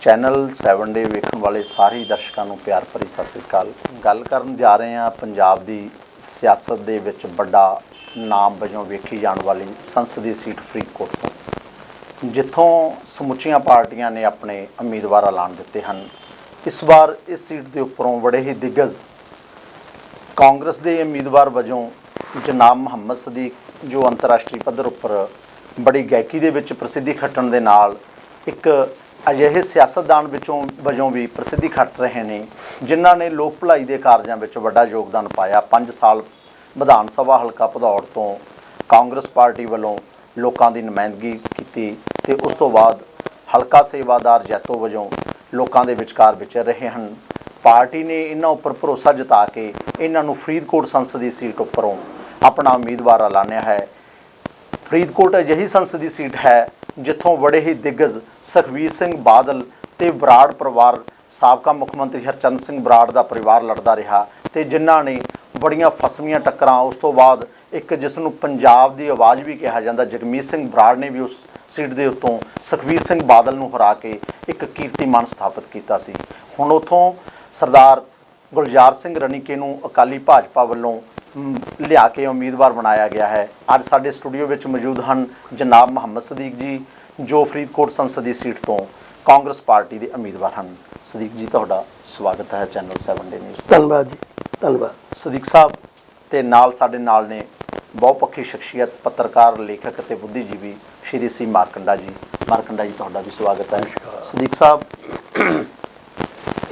Channel 7 ਡੇ ਵੇਖਣ ਵਾਲੇ ਸਾਰੇ ਦਰਸ਼ਕਾਂ ਨੂੰ ਪਿਆਰ ਭਰੀ ਸਤਿ ਸ੍ਰੀ ਅਕਾਲ। ਗੱਲ ਕਰਨ ਜਾ ਰਹੇ ਹਾਂ ਪੰਜਾਬ ਦੀ ਸਿਆਸਤ ਦੇ ਵਿੱਚ ਵੱਡਾ ਨਾਮ ਵਜੋਂ ਵੇਖੀ ਜਾਣ ਵਾਲੀ ਸੰਸਦੀ ਸੀਟ ਫਰੀਦਕੋਟ ਤੋਂ। ਜਿੱਥੋਂ ਸਮੁੱਚੀਆਂ ਪਾਰਟੀਆਂ ਨੇ ਆਪਣੇ ਉਮੀਦਵਾਰ ਐਲਾਨ ਦਿੱਤੇ ਹਨ। ਇਸ ਵਾਰ ਇਸ ਸੀਟ ਦੇ ਉੱਪਰੋਂ ਬੜੇ ਹੀ ਦਿੱਗਜ ਕਾਂਗਰਸ ਦੇ ਉਮੀਦਵਾਰ ਵਜੋਂ ਜਨਾਬ ਮੁਹੰਮਦ ਸਦੀਕ, ਜੋ ਅੰਤਰਰਾਸ਼ਟਰੀ ਪੱਧਰ ਉੱਪਰ ਬੜੀ ਗਾਇਕੀ ਦੇ ਵਿੱਚ ਪ੍ਰਸਿੱਧੀ ਖੱਟਣ ਦੇ ਨਾਲ ਇੱਕ ਅਜਿਹੇ ਸਿਆਸਤਦਾਨ ਵਿੱਚੋਂ ਵਜੋਂ ਵੀ ਪ੍ਰਸਿੱਧੀ ਖੱਟ ਰਹੇ ਨੇ, ਜਿਨ੍ਹਾਂ ਨੇ ਲੋਕ ਭਲਾਈ ਦੇ ਕਾਰਜਾਂ ਵਿੱਚ ਵੱਡਾ ਯੋਗਦਾਨ ਪਾਇਆ। 5 ਸਾਲ ਵਿਧਾਨ ਸਭਾ ਹਲਕਾ ਭਦੌੜ ਤੋਂ ਕਾਂਗਰਸ ਪਾਰਟੀ ਵੱਲੋਂ ਲੋਕਾਂ ਦੀ ਨੁਮਾਇੰਦਗੀ ਕੀਤੀ ਤੇ ਉਸ ਤੋਂ ਬਾਅਦ ਹਲਕਾ ਸੇਵਾਦਾਰ ਜੈਤੋ ਵਜੋਂ ਲੋਕਾਂ ਦੇ ਵਿਚਕਾਰ ਵਿਚਰ ਰਹੇ ਹਨ। ਪਾਰਟੀ ਨੇ ਇਹਨਾਂ ਉੱਪਰ ਭਰੋਸਾ ਜਤਾ ਕੇ ਇਹਨਾਂ ਨੂੰ ਫਰੀਦਕੋਟ ਸੰਸਦੀ ਸੀਟ ਉੱਪਰੋਂ ਆਪਣਾ ਉਮੀਦਵਾਰ ਐਲਾਨਿਆ ਹੈ। ਫਰੀਦਕੋਟ ਅਜਿਹੀ ਸੰਸਦੀ ਸੀਟ ਹੈ ਜਿੱਥੋਂ ਬੜੇ ਹੀ ਦਿੱਗਜ ਸੁਖਬੀਰ ਸਿੰਘ ਬਾਦਲ ਤੇ ਬਰਾੜ ਪਰਿਵਾਰ, ਸਾਬਕਾ ਮੁੱਖ ਮੰਤਰੀ ਹਰਚੰਦ ਸਿੰਘ ਬਰਾੜ ਦਾ ਪਰਿਵਾਰ ਲੜਦਾ ਰਿਹਾ ਤੇ ਜਿਨ੍ਹਾਂ ਨੇ ਬੜੀਆਂ ਫਸਵੀਆਂ ਟੱਕਰਾਂ, ਉਸ ਤੋਂ ਬਾਅਦ ਇੱਕ ਜਿਸ ਨੂੰ ਪੰਜਾਬ ਦੀ ਆਵਾਜ਼ ਵੀ ਕਿਹਾ ਜਾਂਦਾ, ਜਗਮੀਤ ਸਿੰਘ ਬਰਾੜ ਨੇ ਵੀ ਉਸ ਸੀਟ ਦੇ ਉੱਤੋਂ ਸੁਖਬੀਰ ਸਿੰਘ ਬਾਦਲ ਨੂੰ ਹਰਾ ਕੇ ਇੱਕ ਕੀਰਤੀਮਾਨ ਸਥਾਪਿਤ ਕੀਤਾ ਸੀ। ਹੁਣ ਉਥੋਂ ਸਰਦਾਰ ਗੁਲਜ਼ਾਰ ਸਿੰਘ ਰਣੀਕੇ ਨੂੰ ਅਕਾਲੀ ਭਾਜਪਾ ਵੱਲੋਂ ਲਿਆ ਕੇ ਉਮੀਦਵਾਰ ਬਣਾਇਆ ਗਿਆ ਹੈ। ਅੱਜ ਸਾਡੇ ਸਟੂਡੀਓ ਵਿੱਚ ਮੌਜੂਦ ਹਨ ਜਨਾਬ ਮੁਹੰਮਦ ਸਦੀਕ ਜੀ ਜੋ ਫਰੀਦਕੋਟ ਸੰਸਦੀ ਸੀਟ ਤੋਂ ਕਾਂਗਰਸ ਪਾਰਟੀ ਦੇ ਉਮੀਦਵਾਰ ਹਨ। ਸਦੀਕ ਜੀ ਤੁਹਾਡਾ ਸਵਾਗਤ ਹੈ ਚੈਨਲ 7 ਡੇ ਨਿਊਜ਼ ਧੰਨਵਾਦ ਜੀ ਧੰਨਵਾਦ। ਸਦੀਕ ਸਾਹਿਬ ਤੇ ਨਾਲ ਸਾਡੇ ਨਾਲ ਨੇ ਬਹੁਪੱਖੀ ਸ਼ਖਸੀਅਤ ਪੱਤਰਕਾਰ ਲੇਖਕ ਅਤੇ ਬੁੱਧੀਜੀਵੀ ਸ਼੍ਰੀ ਸੀ ਮਾਰਕੰਡਾ ਜੀ। ਮਾਰਕੰਡਾ ਜੀ ਤੁਹਾਡਾ ਵੀ ਸਵਾਗਤ ਹੈ। ਸਦੀਕ ਸਾਹਿਬ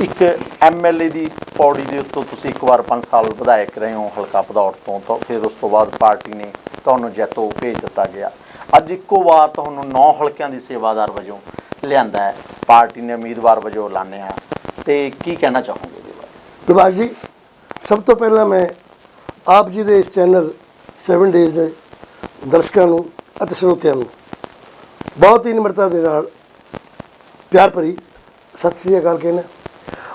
ਇੱਕ ਐਮਐਲਏ ਦੀ ਪੌੜੀ ਦੇ ਉੱਤੋਂ ਤੁਸੀਂ ਇੱਕ ਵਾਰ 5 ਸਾਲ ਵਿਧਾਇਕ ਰਹੇ ਹੋ, ਹਲਕਾ ਭਦੌੜ ਤੋਂ, ਤਾਂ ਫਿਰ ਉਸ ਤੋਂ ਬਾਅਦ ਪਾਰਟੀ ਨੇ ਤੁਹਾਨੂੰ ਜੈਤੋ ਭੇਜ ਦਿੱਤਾ ਗਿਆ। ਅੱਜ ਇੱਕੋ ਵਾਰ ਤੁਹਾਨੂੰ 9 ਹਲਕਿਆਂ ਦੀ ਸੇਵਾਦਾਰ ਵਜੋਂ ਲਿਆਂਦਾ ਹੈ। ਪਾਰਟੀ ਨੇ ਉਮੀਦਵਾਰ ਵਜੋਂ ਐਲਾਨਿਆ ਤੇ ਕੀ ਕਹਿਣਾ ਚਾਹੋਗੇ ਇਹਦੇ ਬਾਰੇ? ਨਿਵਾਸ ਜੀ, ਸਭ ਤੋਂ ਪਹਿਲਾਂ ਮੈਂ ਆਪ ਜੀ ਦੇ ਇਸ ਚੈਨਲ 7 ਡੇਜ਼ ਦੇ ਦਰਸ਼ਕਾਂ ਨੂੰ ਅਤੇ ਸਰੋਤਿਆਂ ਨੂੰ ਬਹੁਤ ਹੀ ਨਿਮਰਤਾ ਦੇ ਨਾਲ ਪਿਆਰ ਭਰੀ ਸਤਿ ਸ੍ਰੀ ਅਕਾਲ ਕਹਿਣਾ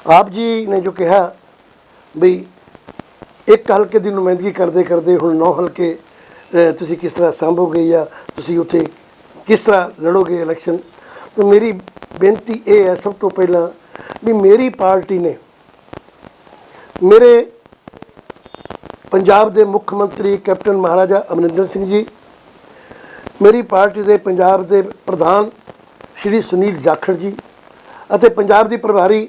ਆਪ ਜੀ ਨੇ ਜੋ ਕਿਹਾ ਵੀ ਇੱਕ ਹਲਕੇ ਦੀ ਨੁਮਾਇੰਦਗੀ ਕਰਦੇ ਕਰਦੇ ਹੁਣ ਨੌ ਹਲਕੇ ਤੁਸੀਂ ਕਿਸ ਤਰ੍ਹਾਂ ਸੰਭੋਗੇ ਜਾਂ ਤੁਸੀਂ ਉੱਥੇ ਕਿਸ ਤਰ੍ਹਾਂ ਲੜੋਗੇ ਇਲੈਕਸ਼ਨ ਤਾਂ ਮੇਰੀ ਬੇਨਤੀ ਇਹ ਹੈ ਸਭ ਤੋਂ ਪਹਿਲਾਂ ਵੀ ਮੇਰੀ ਪਾਰਟੀ ਨੇ ਮੇਰੇ ਪੰਜਾਬ ਦੇ ਮੁੱਖ ਮੰਤਰੀ ਕੈਪਟਨ ਮਹਾਰਾਜਾ ਅਮਰਿੰਦਰ ਸਿੰਘ ਜੀ, ਮੇਰੀ ਪਾਰਟੀ ਦੇ ਪੰਜਾਬ ਦੇ ਪ੍ਰਧਾਨ ਸ਼੍ਰੀ ਸੁਨੀਲ ਜਾਖੜ ਜੀ ਅਤੇ ਪੰਜਾਬ ਦੀ ਪ੍ਰਭਾਰੀ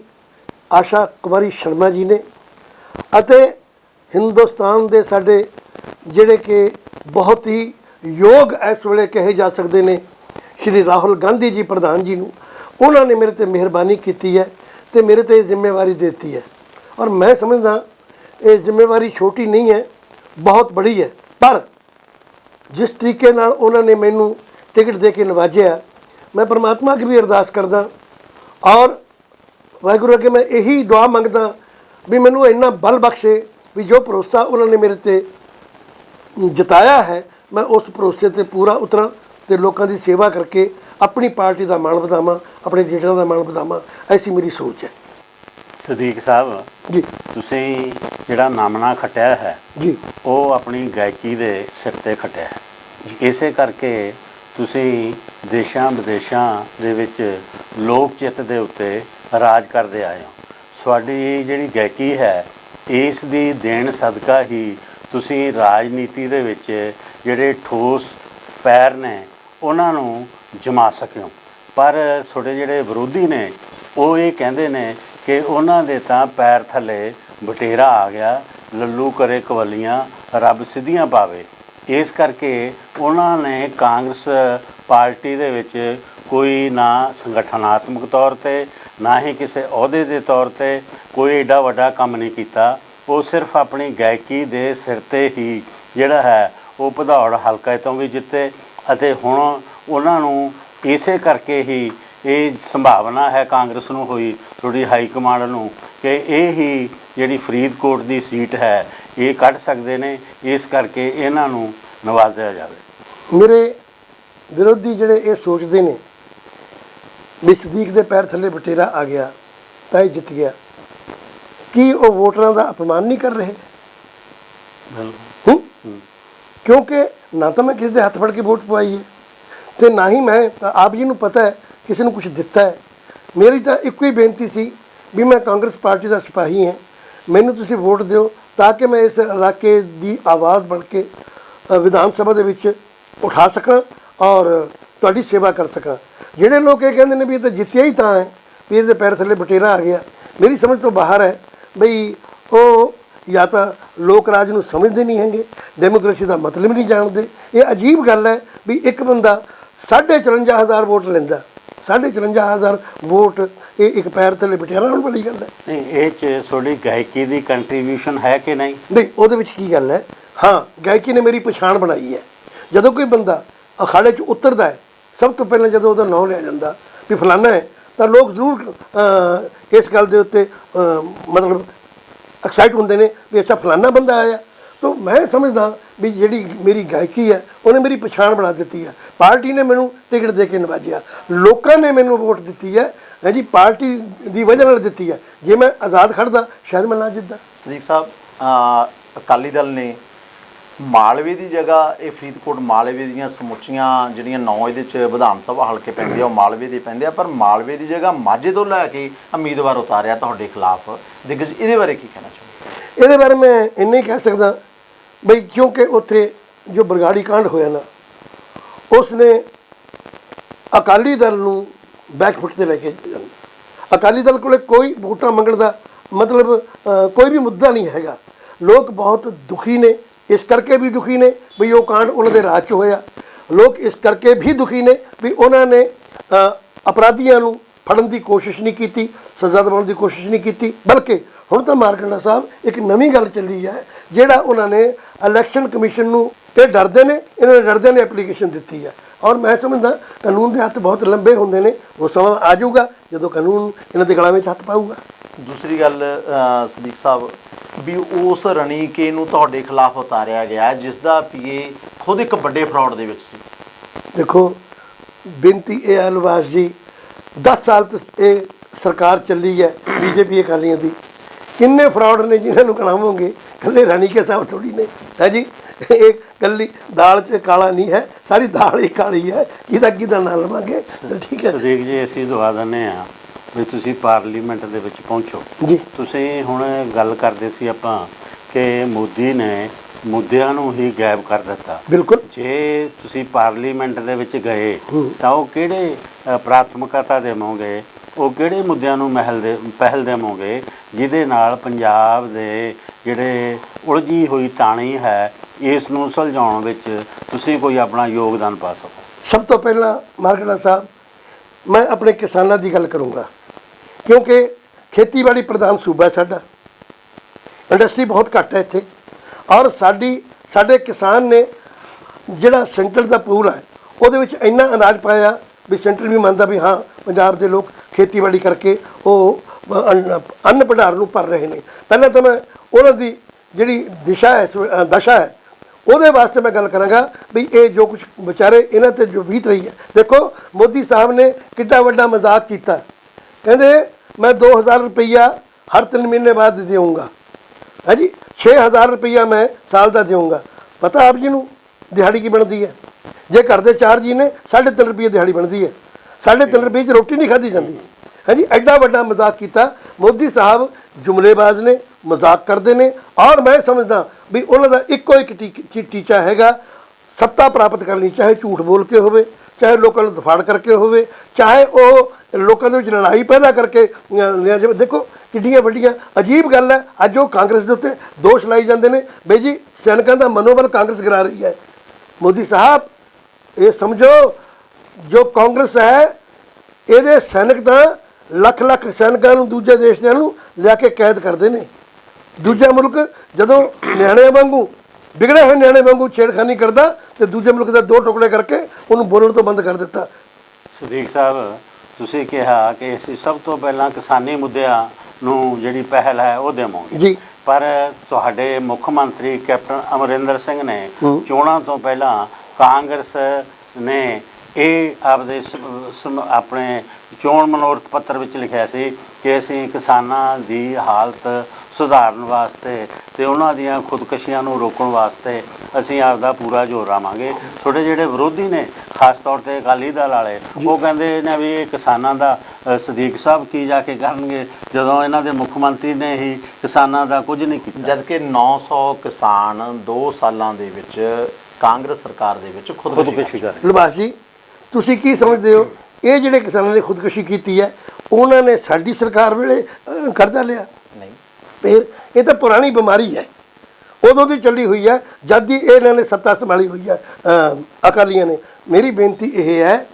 ਆਸ਼ਾ ਕੁਮਾਰੀ ਸ਼ਰਮਾ ਜੀ ਨੇ ਅਤੇ ਹਿੰਦੁਸਤਾਨ ਦੇ ਸਾਡੇ ਜਿਹੜੇ ਕਿ ਬਹੁਤ ਹੀ ਯੋਗ ਇਸ ਵੇਲੇ ਕਹੇ ਜਾ ਸਕਦੇ ਨੇ, ਸ਼੍ਰੀ ਰਾਹੁਲ ਗਾਂਧੀ ਜੀ ਪ੍ਰਧਾਨ ਜੀ ਨੂੰ, ਉਹਨਾਂ ਨੇ ਮੇਰੇ ਤੇ ਮਿਹਰਬਾਨੀ ਕੀਤੀ ਹੈ ਤੇ ਮੇਰੇ ਤੇ ਇਹ ਜ਼ਿੰਮੇਵਾਰੀ ਦੇ ਦਿੱਤੀ ਹੈ। ਔਰ ਮੈਂ ਸਮਝਦਾ ਇਹ ਜ਼ਿੰਮੇਵਾਰੀ ਛੋਟੀ ਨਹੀਂ ਹੈ, ਬਹੁਤ ਬੜੀ ਹੈ, ਪਰ ਜਿਸ ਤਰੀਕੇ ਨਾਲ ਉਹਨਾਂ ਨੇ ਮੈਨੂੰ ਟਿਕਟ ਦੇ ਕੇ ਨਵਾਜਿਆ, ਮੈਂ ਪਰਮਾਤਮਾ ਅੱਗੇ ਵੀ ਅਰਦਾਸ ਕਰਦਾ ਔਰ ਵਾਹਿਗੁਰੂ ਅੱਗੇ ਮੈਂ ਇਹੀ ਦੁਆ ਮੰਗਦਾ ਵੀ ਮੈਨੂੰ ਇੰਨਾ ਬਲ ਬਖਸ਼ੇ ਵੀ ਜੋ ਭਰੋਸਾ ਉਹਨਾਂ ਨੇ ਮੇਰੇ ਤੇ ਜਤਾਇਆ ਹੈ ਮੈਂ ਉਸ ਭਰੋਸੇ ਤੇ ਪੂਰਾ ਉਤਰਾਂ ਤੇ ਲੋਕਾਂ ਦੀ ਸੇਵਾ ਕਰਕੇ ਆਪਣੀ ਪਾਰਟੀ ਦਾ ਮਾਣ ਵਧਾਵਾਂ ਆਪਣੇ ਲੀਡਰਾਂ ਦਾ ਮਾਣ ਵਧਾਵਾਂ ਐਸੀ ਮੇਰੀ ਸੋਚ ਹੈ। ਸਦੀਕ ਸਾਹਿਬ ਜੀ। ਤੁਸੀਂ ਜਿਹੜਾ ਨਾਮਣਾ ਖਟਿਆ ਹੈ ਜੀ। ਉਹ ਆਪਣੀ ਗਾਇਕੀ ਦੇ ਸਿਰ ਤੇ ਖਟਿਆ ਹੈ। ਇਸੇ ਕਰਕੇ ਤੁਸੀਂ ਦੇਸ਼ਾਂ ਵਿਦੇਸ਼ਾਂ ਦੇ ਵਿੱਚ ਲੋਕ ਚਿੱਤ ਦੇ ਉੱਤੇ ਰਾਜ ਕਰਦੇ ਆਏ ਹੋ। ਤੁਹਾਡੀ ਜਿਹੜੀ ਗਾਇਕੀ ਹੈ, ਇਸ ਦੀ ਦੇਣ ਸਦਕਾ ਹੀ ਤੁਸੀਂ ਰਾਜਨੀਤੀ ਦੇ ਵਿੱਚ ਜਿਹੜੇ ਠੋਸ ਪੈਰ ਨੇ, ਉਹਨਾਂ ਨੂੰ ਜਮਾ ਸਕਿਓ। ਪਰ ਤੁਹਾਡੇ ਜਿਹੜੇ ਵਿਰੋਧੀ ਨੇ, ਉਹ ਇਹ ਕਹਿੰਦੇ ਨੇ ਕਿ ਉਹਨਾਂ ਦੇ ਤਾਂ ਪੈਰ ਥੱਲੇ ਬਟੇਰਾ ਆ ਗਿਆ, ਲੱਲੂ ਕਰੇ ਕਵਲੀਆਂ, ਰੱਬ ਸਿੱਧੀਆਂ ਪਾਵੇ। ਇਸ ਕਰਕੇ ਉਹਨਾਂ ਨੇ ਕਾਂਗਰਸ ਪਾਰਟੀ ਦੇ ਵਿੱਚ ਕੋਈ ਨਾ ਸੰਗਠਨਾਤਮਕ ਤੌਰ ਤੇ, ਨਾ ਹੀ ਕਿਸੇ ਅਹੁਦੇ ਦੇ ਤੌਰ ਤੇ ਕੋਈ ਏਡਾ ਵੱਡਾ ਕੰਮ ਨਹੀਂ ਕੀਤਾ। ਉਹ ਸਿਰਫ ਆਪਣੀ ਗਾਇਕੀ ਦੇ ਸਿਰ ਤੇ ਹੀ ਜਿਹੜਾ ਹੈ, ਉਹ ਭਦੌੜ ਹਲਕਾ ਤੋਂ ਵੀ ਜਿੱਤੇ ਅਤੇ ਹੁਣ ਉਹਨਾਂ ਨੂੰ ਇਸੇ ਕਰਕੇ ਹੀ ਇਹ ਸੰਭਾਵਨਾ ਹੈ ਕਾਂਗਰਸ ਨੂੰ ਹੋਈ ਥੋੜੀ ਹਾਈ ਕਮਾਂਡ ਨੂੰ, ਕਿ ਇਹ ਹੀ ਜਿਹੜੀ ਫਰੀਦਕੋਟ ਦੀ ਸੀਟ ਹੈ, ਇਹ ਕੱਢ ਸਕਦੇ ਨੇ। ਇਸ ਕਰਕੇ ਇਹਨਾਂ ਨੂੰ ਨਵਾਜ਼ਿਆ ਜਾਵੇ। ਮੇਰੇ ਵਿਰੋਧੀ ਜਿਹੜੇ ਇਹ ਸੋਚਦੇ ਨੇ ਵੀ ਸਦੀਕ ਦੇ ਪੈਰ ਥੱਲੇ ਬਟੇਰਾ ਆ ਗਿਆ ਤਾਂ ਇਹ ਜਿੱਤ ਗਿਆ। ਕੀ ਉਹ ਵੋਟਰਾਂ ਦਾ ਅਪਮਾਨ ਨਹੀਂ ਕਰ ਰਹੇ? ਬਿਲਕੁਲ। ਕਿਉਂਕਿ ਨਾ ਤਾਂ ਮੈਂ ਕਿਸੇ ਦੇ ਹੱਥ ਫੜ ਕੇ ਵੋਟ ਪਵਾਈ ਹੈ ਤੇ ਨਾ ਹੀ ਮੈਂ ਤਾਂ ਆਪ ਜੀ ਨੂੰ ਪਤਾ ਹੈ ਕਿਸੇ ਨੂੰ ਕੁਝ ਦਿੱਤਾ ਹੈ। ਮੇਰੀ ਤਾਂ ਇੱਕੋ ਹੀ ਬੇਨਤੀ ਸੀ ਵੀ ਮੈਂ ਕਾਂਗਰਸ ਪਾਰਟੀ ਦਾ ਸਿਪਾਹੀ ਹਾਂ। ਮੈਨੂੰ ਤੁਸੀਂ ਵੋਟ ਦਿਓ ਤਾਂ ਕਿ ਮੈਂ ਇਸ ਇਲਾਕੇ ਦੀ ਆਵਾਜ਼ ਬਣ ਕੇ ਵਿਧਾਨ ਸਭਾ ਦੇ ਵਿੱਚ ਉਠਾ ਸਕਾਂ ਔਰ ਤੁਹਾਡੀ ਸੇਵਾ ਕਰ ਸਕਾਂ। ਜਿਹੜੇ ਲੋਕ ਇਹ ਕਹਿੰਦੇ ਨੇ ਵੀ ਇਹ ਤਾਂ ਜਿੱਤਿਆ ਹੀ ਤਾਂ ਹੈ ਵੀ ਇਹਦੇ ਪੈਰ ਥੱਲੇ ਬਟੇਰਾ ਆ ਗਿਆ। ਮੇਰੀ ਸਮਝ ਤੋਂ ਬਾਹਰ ਹੈ ਬਈ ਉਹ ਜਾਂ ਤਾਂ ਲੋਕ ਰਾਜ ਨੂੰ ਸਮਝਦੇ ਨਹੀਂ ਹੈਗੇ ਡੈਮੋਕ੍ਰੇਸੀ ਦਾ ਮਤਲਬ ਨਹੀਂ ਜਾਣਦੇ। ਇਹ ਅਜੀਬ ਗੱਲ ਹੈ ਵੀ ਇੱਕ ਬੰਦਾ 55000 ਵੋਟ ਲੈਂਦਾ। 55000 ਵੋਟ ਇਹ ਇੱਕ ਪੈਰ ਥੱਲੇ ਬਟੇਰਾ ਹੋਣ ਵਾਲੀ ਗੱਲ ਹੈ। ਨਹੀਂ ਇਹ ਚ ਤੁਹਾਡੀ ਗਾਇਕੀ ਦੀ ਕੰਟਰੀਬਿਊਸ਼ਨ ਹੈ ਕਿ ਨਹੀਂ? ਨਹੀਂ ਉਹਦੇ ਵਿੱਚ ਕੀ ਗੱਲ ਹੈ? ਹਾਂ ਗਾਇਕੀ ਨੇ ਮੇਰੀ ਪਛਾਣ ਬਣਾਈ ਹੈ। ਜਦੋਂ ਕੋਈ ਬੰਦਾ ਅਖਾੜੇ 'ਚ ਉਤਰਦਾ ਹੈ ਸਭ ਤੋਂ ਪਹਿਲਾਂ ਜਦੋਂ ਉਹਦਾ ਨਾਮ ਲਿਆ ਜਾਂਦਾ ਵੀ ਫਲਾਣਾ ਹੈ, ਤਾਂ ਲੋਕ ਜ਼ਰੂਰ ਇਸ ਗੱਲ ਦੇ ਉੱਤੇ ਮਤਲਬ ਐਕਸਾਈਟ ਹੁੰਦੇ ਨੇ ਵੀ ਅੱਛਾ ਫਲਾਣਾ ਬੰਦਾ ਆਇਆ। ਤਾਂ ਮੈਂ ਸਮਝਦਾ ਵੀ ਜਿਹੜੀ ਮੇਰੀ ਗਾਇਕੀ ਹੈ, ਉਹਨੇ ਮੇਰੀ ਪਛਾਣ ਬਣਾ ਦਿੱਤੀ ਹੈ। ਪਾਰਟੀ ਨੇ ਮੈਨੂੰ ਟਿਕਟ ਦੇ ਕੇ ਨਵਾਜਿਆ। ਲੋਕਾਂ ਨੇ ਮੈਨੂੰ ਵੋਟ ਦਿੱਤੀ ਹੈ ਹੈ ਜੀ, ਪਾਰਟੀ ਦੀ ਵਜ੍ਹਾ ਨਾਲ ਦਿੱਤੀ ਹੈ। ਜੇ ਮੈਂ ਆਜ਼ਾਦ ਖੜਦਾ ਸ਼ਾਇਦ ਮੈਂ ਨਾ ਜਿੱਤਦਾ। ਸਦੀਕ ਸਾਹਿਬ ਅਕਾਲੀ ਦਲ ਨੇ ਮਾਲਵੇ ਦੀ ਜਗ੍ਹਾ, ਇਹ ਫਰੀਦਕੋਟ ਮਾਲਵੇ ਦੀਆਂ ਸਮੁੱਚੀਆਂ ਜਿਹੜੀਆਂ ਨੌ ਇਹਦੇ ਚ ਵਿਧਾਨ ਸਭਾ ਹਲਕੇ ਪੈਂਦੇ ਆ, ਉਹ ਮਾਲਵੇ ਦੇ ਪੈਂਦੇ ਆ, ਪਰ ਮਾਲਵੇ ਦੀ ਜਗ੍ਹਾ ਮਾਝੇ ਤੋਂ ਲੈ ਕੇ ਉਮੀਦਵਾਰ ਉਤਾਰਿਆ ਤੁਹਾਡੇ ਖਿਲਾਫ। ਦਿਗਜ, ਇਹਦੇ ਬਾਰੇ ਕੀ ਕਹਿਣਾ ਚਾਹੁੰਦੇ ਇਹਦੇ ਬਾਰੇ ਮੈਂ ਇੰਨਾ ਹੀ ਕਹਿ ਸਕਦਾ ਬਈ ਕਿਉਂਕਿ ਉੱਥੇ ਜੋ ਬਰਗਾੜੀ ਕਾਂਡ ਹੋਇਆ ਨਾ ਉਸ ਨੇ ਅਕਾਲੀ ਦਲ ਨੂੰ ਬੈਕਫੁੱਟ ਤੇ ਲੈ ਕੇ ਜਾਂਦਾ ਅਕਾਲੀ ਦਲ ਕੋਲੇ ਕੋਈ ਵੋਟਾਂ ਮੰਗਣ ਦਾ ਮਤਲਬ ਕੋਈ ਵੀ ਮੁੱਦਾ ਨਹੀਂ ਹੈਗਾ। ਲੋਕ ਬਹੁਤ ਦੁਖੀ ਨੇ। ਇਸ ਕਰਕੇ ਵੀ ਦੁਖੀ ਨੇ ਵੀ ਉਹ ਕਾਂਡ ਉਹਨਾਂ ਦੇ ਰਾਜ 'ਚ ਹੋਇਆ। ਲੋਕ ਇਸ ਕਰਕੇ ਵੀ ਦੁਖੀ ਨੇ ਵੀ ਉਹਨਾਂ ਨੇ ਅਪਰਾਧੀਆਂ ਨੂੰ ਫੜਨ ਦੀ ਕੋਸ਼ਿਸ਼ ਨਹੀਂ ਕੀਤੀ, ਸਜ਼ਾ ਦਿਵਾਉਣ ਦੀ ਕੋਸ਼ਿਸ਼ ਨਹੀਂ ਕੀਤੀ। ਬਲਕਿ ਹੁਣ ਤਾਂ ਮਾਰਕੰਡਾ ਸਾਹਿਬ ਇੱਕ ਨਵੀਂ ਗੱਲ ਚੱਲੀ ਹੈ, ਜਿਹੜਾ ਉਹਨਾਂ ਨੇ ਇਲੈਕਸ਼ਨ ਕਮਿਸ਼ਨ ਨੂੰ, ਇਹ ਡਰਦੇ ਨੇ, ਇਹਨਾਂ ਨੇ ਡਰਦੇ ਨੇ ਐਪਲੀਕੇਸ਼ਨ ਦਿੱਤੀ ਹੈ। ਔਰ ਮੈਂ ਸਮਝਦਾ ਕਾਨੂੰਨ ਦੇ ਹੱਥ ਬਹੁਤ ਲੰਬੇ ਹੁੰਦੇ ਨੇ, ਉਹ ਸਮਾਂ ਆ ਜਾਊਗਾ ਜਦੋਂ ਕਾਨੂੰਨ ਇਹਨਾਂ ਦੇ ਗਲਾਂ ਵਿੱਚ ਹੱਥ ਪਾਊਗਾ। ਦੂਸਰੀ ਗੱਲ ਸਦੀਕ ਸਾਹਿਬ ਵੀ ਉਸ ਰਣੀਕੇ ਨੂੰ ਤੁਹਾਡੇ ਖਿਲਾਫ ਉਤਾਰਿਆ ਗਿਆ ਜਿਸ ਦਾ ਪੀਏ ਖੁਦ ਇੱਕ ਵੱਡੇ ਫਰਾਡ ਦੇ ਵਿੱਚ ਸੀ। ਦੇਖੋ ਬੇਨਤੀ ਇਹ ਹੈ ਅਲਵਾਸ ਜੀ 10 ਸਾਲ ਤੋਂ ਇਹ ਸਰਕਾਰ ਚੱਲੀ ਹੈ ਬੀਜੇਪੀ ਅਕਾਲੀਆਂ ਦੀ। ਕਿੰਨੇ ਫਰਾਡ ਨੇ ਜਿਨ੍ਹਾਂ ਨੂੰ ਕਣਾਵੋਗੇ ਕੱਲੇ ਰਾਣੀ ਕੇ ਸਾਹਿਬ ਥੋੜੀ ਨੇ। ਹੈ ਜੀ? ਇਹ ਕੱਲੀ ਦਾਲ 'ਚ ਕਾਲਾ ਨਹੀਂ ਹੈ ਸਾਰੀ ਦਾਲ ਹੀ ਕਾਲੀ ਹੈ। ਕਿਹਦਾ ਕਿਹਦਾ ਨਾਂ ਲਵਾਂਗੇ? ਤਾਂ ਠੀਕ ਹੈ। ਸਦੀਕ ਜੀ ਅਸੀਂ ਦਵਾ ਦਿੰਦੇ ਆ ਵੀ ਤੁਸੀਂ ਪਾਰਲੀਮੈਂਟ ਦੇ ਵਿੱਚ ਪਹੁੰਚੋ। ਜੀ। ਤੁਸੀਂ ਹੁਣ ਗੱਲ ਕਰਦੇ ਸੀ ਆਪਾਂ ਕਿ ਮੋਦੀ ਨੇ ਮੁੱਦਿਆਂ ਨੂੰ ਹੀ ਗਾਇਬ ਕਰ ਦਿੱਤਾ। ਬਿਲਕੁਲ। ਜੇ ਤੁਸੀਂ ਪਾਰਲੀਮੈਂਟ ਦੇ ਵਿੱਚ ਗਏ ਤਾਂ ਉਹ ਕਿਹੜੇ ਪ੍ਰਾਥਮਿਕਤਾ ਦੇਵੋਗੇ? ਉਹ ਕਿਹੜੇ ਮੁੱਦਿਆਂ ਨੂੰ ਮਹਿਲ ਦੇ ਪਹਿਲ ਦੇਵੋਗੇ ਜਿਹਦੇ ਨਾਲ ਪੰਜਾਬ ਦੇ ਜਿਹੜੇ ਉਲਝੀ ਹੋਈ ਤਾਣੀ ਹੈ ਇਸ ਨੂੰ ਸੁਲਝਾਉਣ ਵਿੱਚ ਤੁਸੀਂ ਕੋਈ ਆਪਣਾ ਯੋਗਦਾਨ ਪਾ ਸਕੋ? ਸਭ ਤੋਂ ਪਹਿਲਾਂ ਮਾਰਕੜਾ ਸਾਹਿਬ ਮੈਂ ਆਪਣੇ ਕਿਸਾਨਾਂ ਦੀ ਗੱਲ ਕਰੂੰਗਾ। ਕਿਉਂਕਿ ਖੇਤੀਬਾੜੀ ਪ੍ਰਧਾਨ ਸੂਬਾ ਹੈ ਸਾਡਾ। ਇੰਡਸਟਰੀ ਬਹੁਤ ਘੱਟ ਹੈ ਇੱਥੇ। ਔਰ ਸਾਡੀ, ਸਾਡੇ ਕਿਸਾਨ ਨੇ ਜਿਹੜਾ ਸੈਂਟਰ ਦਾ ਪੂਲ ਹੈ, ਉਹਦੇ ਵਿੱਚ ਇੰਨਾ ਅਨਾਜ ਪਾਇਆ ਵੀ ਸੈਂਟਰ ਵੀ ਮੰਨਦਾ ਵੀ ਹਾਂ, ਪੰਜਾਬ ਦੇ ਲੋਕ ਖੇਤੀਬਾੜੀ ਕਰਕੇ ਉਹ ਅੰਨ- ਭੰਡਾਰ ਨੂੰ ਭਰ ਰਹੇ ਨੇ। ਪਹਿਲਾਂ ਤਾਂ ਮੈਂ ਉਹਨਾਂ ਦੀ ਜਿਹੜੀ ਦਿਸ਼ਾ ਹੈ ਦਸ਼ਾ ਹੈ, ਉਹਦੇ ਵਾਸਤੇ ਮੈਂ ਗੱਲ ਕਰਾਂਗਾ ਵੀ ਇਹ ਜੋ ਕੁਝ ਵਿਚਾਰੇ ਇਹਨਾਂ ਤੇ ਜੋ ਬੀਤ ਰਹੀ ਹੈ। ਦੇਖੋ, ਮੋਦੀ ਸਾਹਿਬ ਨੇ ਕਿੱਡਾ ਵੱਡਾ ਮਜ਼ਾਕ ਕੀਤਾ। ਕਹਿੰਦੇ ਮੈਂ 2000 ਰੁਪਈਆ ਹਰ 3 ਮਹੀਨੇ ਬਾਅਦ ਦੇਵਾਂਗਾ ਹੈ ਜੀ? 6000 ਰੁਪਈਆ ਮੈਂ ਸਾਲ ਦਾ ਦੇਵਾਂਗਾ ਪਤਾ ਆਪ ਜੀ ਨੂੰ ਦਿਹਾੜੀ ਕੀ ਬਣਦੀ ਹੈ? ਜੇ ਘਰ ਦੇ ਚਾਰ ਜੀ ਨੇ 3.5 ਰੁਪਏ ਦਿਹਾੜੀ ਬਣਦੀ ਹੈ। 3.5 ਰੁਪਏ 'ਚ ਰੋਟੀ ਨਹੀਂ ਖਾਧੀ ਜਾਂਦੀ। ਹੈ ਐਡਾ ਵੱਡਾ ਮਜ਼ਾਕ ਕੀਤਾ। ਮੋਦੀ ਸਾਹਿਬ ਜੁਮਲੇਬਾਜ਼ ਨੇ, ਮਜ਼ਾਕ ਕਰਦੇ ਨੇ। ਔਰ ਮੈਂ ਸਮਝਦਾ ਵੀ ਉਹਨਾਂ ਦਾ ਇੱਕੋ ਇੱਕ ਟੀ- ਟੀਚਾ ਹੈਗਾ। ਸੱਤਾ ਪ੍ਰਾਪਤ ਕਰਨੀ, ਚਾਹੇ ਝੂਠ ਬੋਲ ਕੇ ਹੋਵੇ, ਚਾਹੇ ਲੋਕਾਂ ਨੂੰ ਦਫਾੜ ਕਰਕੇ ਹੋਵੇ, ਚਾਹੇ ਉਹ ਲੋਕਾਂ ਦੇ ਵਿੱਚ ਲੜਾਈ ਪੈਦਾ ਕਰਕੇ ਅਹ, ਦੇਖੋ ਕਿੱਡੀਆਂ ਵੱਡੀਆਂ ਅਜੀਬ ਗੱਲ ਹੈ ਅੱਜ ਉਹ ਕਾਂਗਰਸ ਦੇ ਉੱਤੇ ਦੋਸ਼ ਲਾਈ ਜਾਂਦੇ ਨੇ। ਬਈ ਜੀ ਸੈਨਿਕਾਂ ਦਾ ਮਨੋਬਲ ਕਾਂਗਰਸ ਗਿਰਾ ਰਹੀ ਹੈ। ਮੋਦੀ ਸਾਹਿਬ ਇਹ ਸਮਝੋ ਜੋ ਕਾਂਗਰਸ ਹੈ ਇਹਦੇ ਸੈਨਿਕ ਤਾਂ ਲੱਖ ਲੱਖ ਸੈਨਿਕਾਂ ਨੂੰ ਦੂਜੇ ਦੇਸ਼ ਦਿਆਂ ਨੂੰ ਲਿਆ ਕੇ ਕੈਦ ਕਰਦੇ ਨੇ। ਦੂਜਾ ਮੁਲਕ ਜਦੋਂ ਨਿਆਣਿਆਂ ਵਾਂਗੂ ਵਿਗੜੇ ਹੋਏ ਨਿਆਣੇ ਵਾਂਗੂ ਛੇੜਖਾਨੀ ਕਰਦਾ ਤੇ ਦੂਜੇ ਮੁਲਕ ਦੇ ਦੋ ਟੁਕੜੇ ਕਰਕੇ ਉਹਨੂੰ ਬੋਲਣ ਤੋਂ ਬੰਦ ਕਰ ਦਿੱਤਾ। ਸਦੀਕ ਸਾਹਿਬ ਤੁਸੀਂ ਕਿਹਾ ਕਿ ਅਸੀਂ ਸਭ ਤੋਂ ਪਹਿਲਾਂ ਕਿਸਾਨੀ ਮੁੱਦਿਆਂ ਨੂੰ ਜਿਹੜੀ ਪਹਿਲ ਹੈ ਉਹ ਦੇਵਾਂਗੇ। ਜੀ। ਪਰ ਤੁਹਾਡੇ ਮੁੱਖ ਮੰਤਰੀ ਕੈਪਟਨ ਅਮਰਿੰਦਰ ਸਿੰਘ ਨੇ ਚੋਣਾਂ ਤੋਂ ਪਹਿਲਾਂ ਕਾਂਗਰਸ ਨੇ ਇਹ ਆਪਦੇ ਆਪਣੇ ਚੋਣ ਮਨੋਰਥ ਪੱਤਰ ਵਿੱਚ ਲਿਖਿਆ ਸੀ ਕਿ ਅਸੀਂ ਕਿਸਾਨਾਂ ਦੀ ਹਾਲਤ ਸੁਧਾਰਨ ਵਾਸਤੇ ਤੇ ਉਹਨਾਂ ਦੀਆਂ ਖੁਦਕਸ਼ੀਆਂ ਨੂੰ ਰੋਕਣ ਵਾਸਤੇ ਅਸੀਂ ਆਪਦਾ ਪੂਰਾ ਜ਼ੋਰ ਲਾਵਾਂਗੇ। ਤੁਹਾਡੇ ਜਿਹੜੇ ਵਿਰੋਧੀ ਨੇ ਖਾਸ ਤੌਰ ਤੇ ਅਕਾਲੀ ਦਲ ਵਾਲੇ ਉਹ ਕਹਿੰਦੇ ਨੇ ਵੀ ਇਹ ਕਿਸਾਨਾਂ ਦਾ ਸਦੀਕ ਸਾਹਿਬ ਕੀ ਜਾ ਕੇ ਕਰਨਗੇ? ਜਦੋਂ ਇਹਨਾਂ ਦੇ ਮੁੱਖ ਮੰਤਰੀ ਨੇ ਹੀ ਕਿਸਾਨਾਂ ਦਾ ਕੁਝ ਨਹੀਂ ਕੀਤਾ। ਜਦ ਕਿ 900 ਕਿਸਾਨ 2 ਸਾਲਾਂ ਦੇ ਵਿੱਚ ਕਾਂਗਰਸ ਸਰਕਾਰ ਦੇ ਵਿੱਚ ਖੁਦਕੁਸ਼ੀ ਖੁਦਕੁਸ਼ੀ ਕਰ ਲਿਬਾਸ ਜੀ ਤੁਸੀਂ ਕੀ ਸਮਝਦੇ ਹੋ? ਇਹ ਜਿਹੜੇ ਕਿਸਾਨਾਂ ਨੇ ਖੁਦਕੁਸ਼ੀ ਕੀਤੀ ਹੈ ਉਹਨਾਂ ਨੇ ਸਾਡੀ ਸਰਕਾਰ ਵੇਲੇ ਕਰਜ਼ਾ ਲਿਆ। ਨਹੀਂ ਫਿਰ ਇਹ ਤਾਂ ਪੁਰਾਣੀ ਬਿਮਾਰੀ ਹੈ। ਉਦੋਂ ਦੀ ਚੱਲੀ ਹੋਈ ਹੈ ਜਦ ਦੀ ਇਹਨਾਂ ਨੇ ਸੱਤਾ ਸੰਭਾਲੀ ਹੋਈ ਹੈ ਅਕਾਲੀਆਂ ਨੇ। ਮੇਰੀ ਬੇਨਤੀ ਇਹ ਹੈ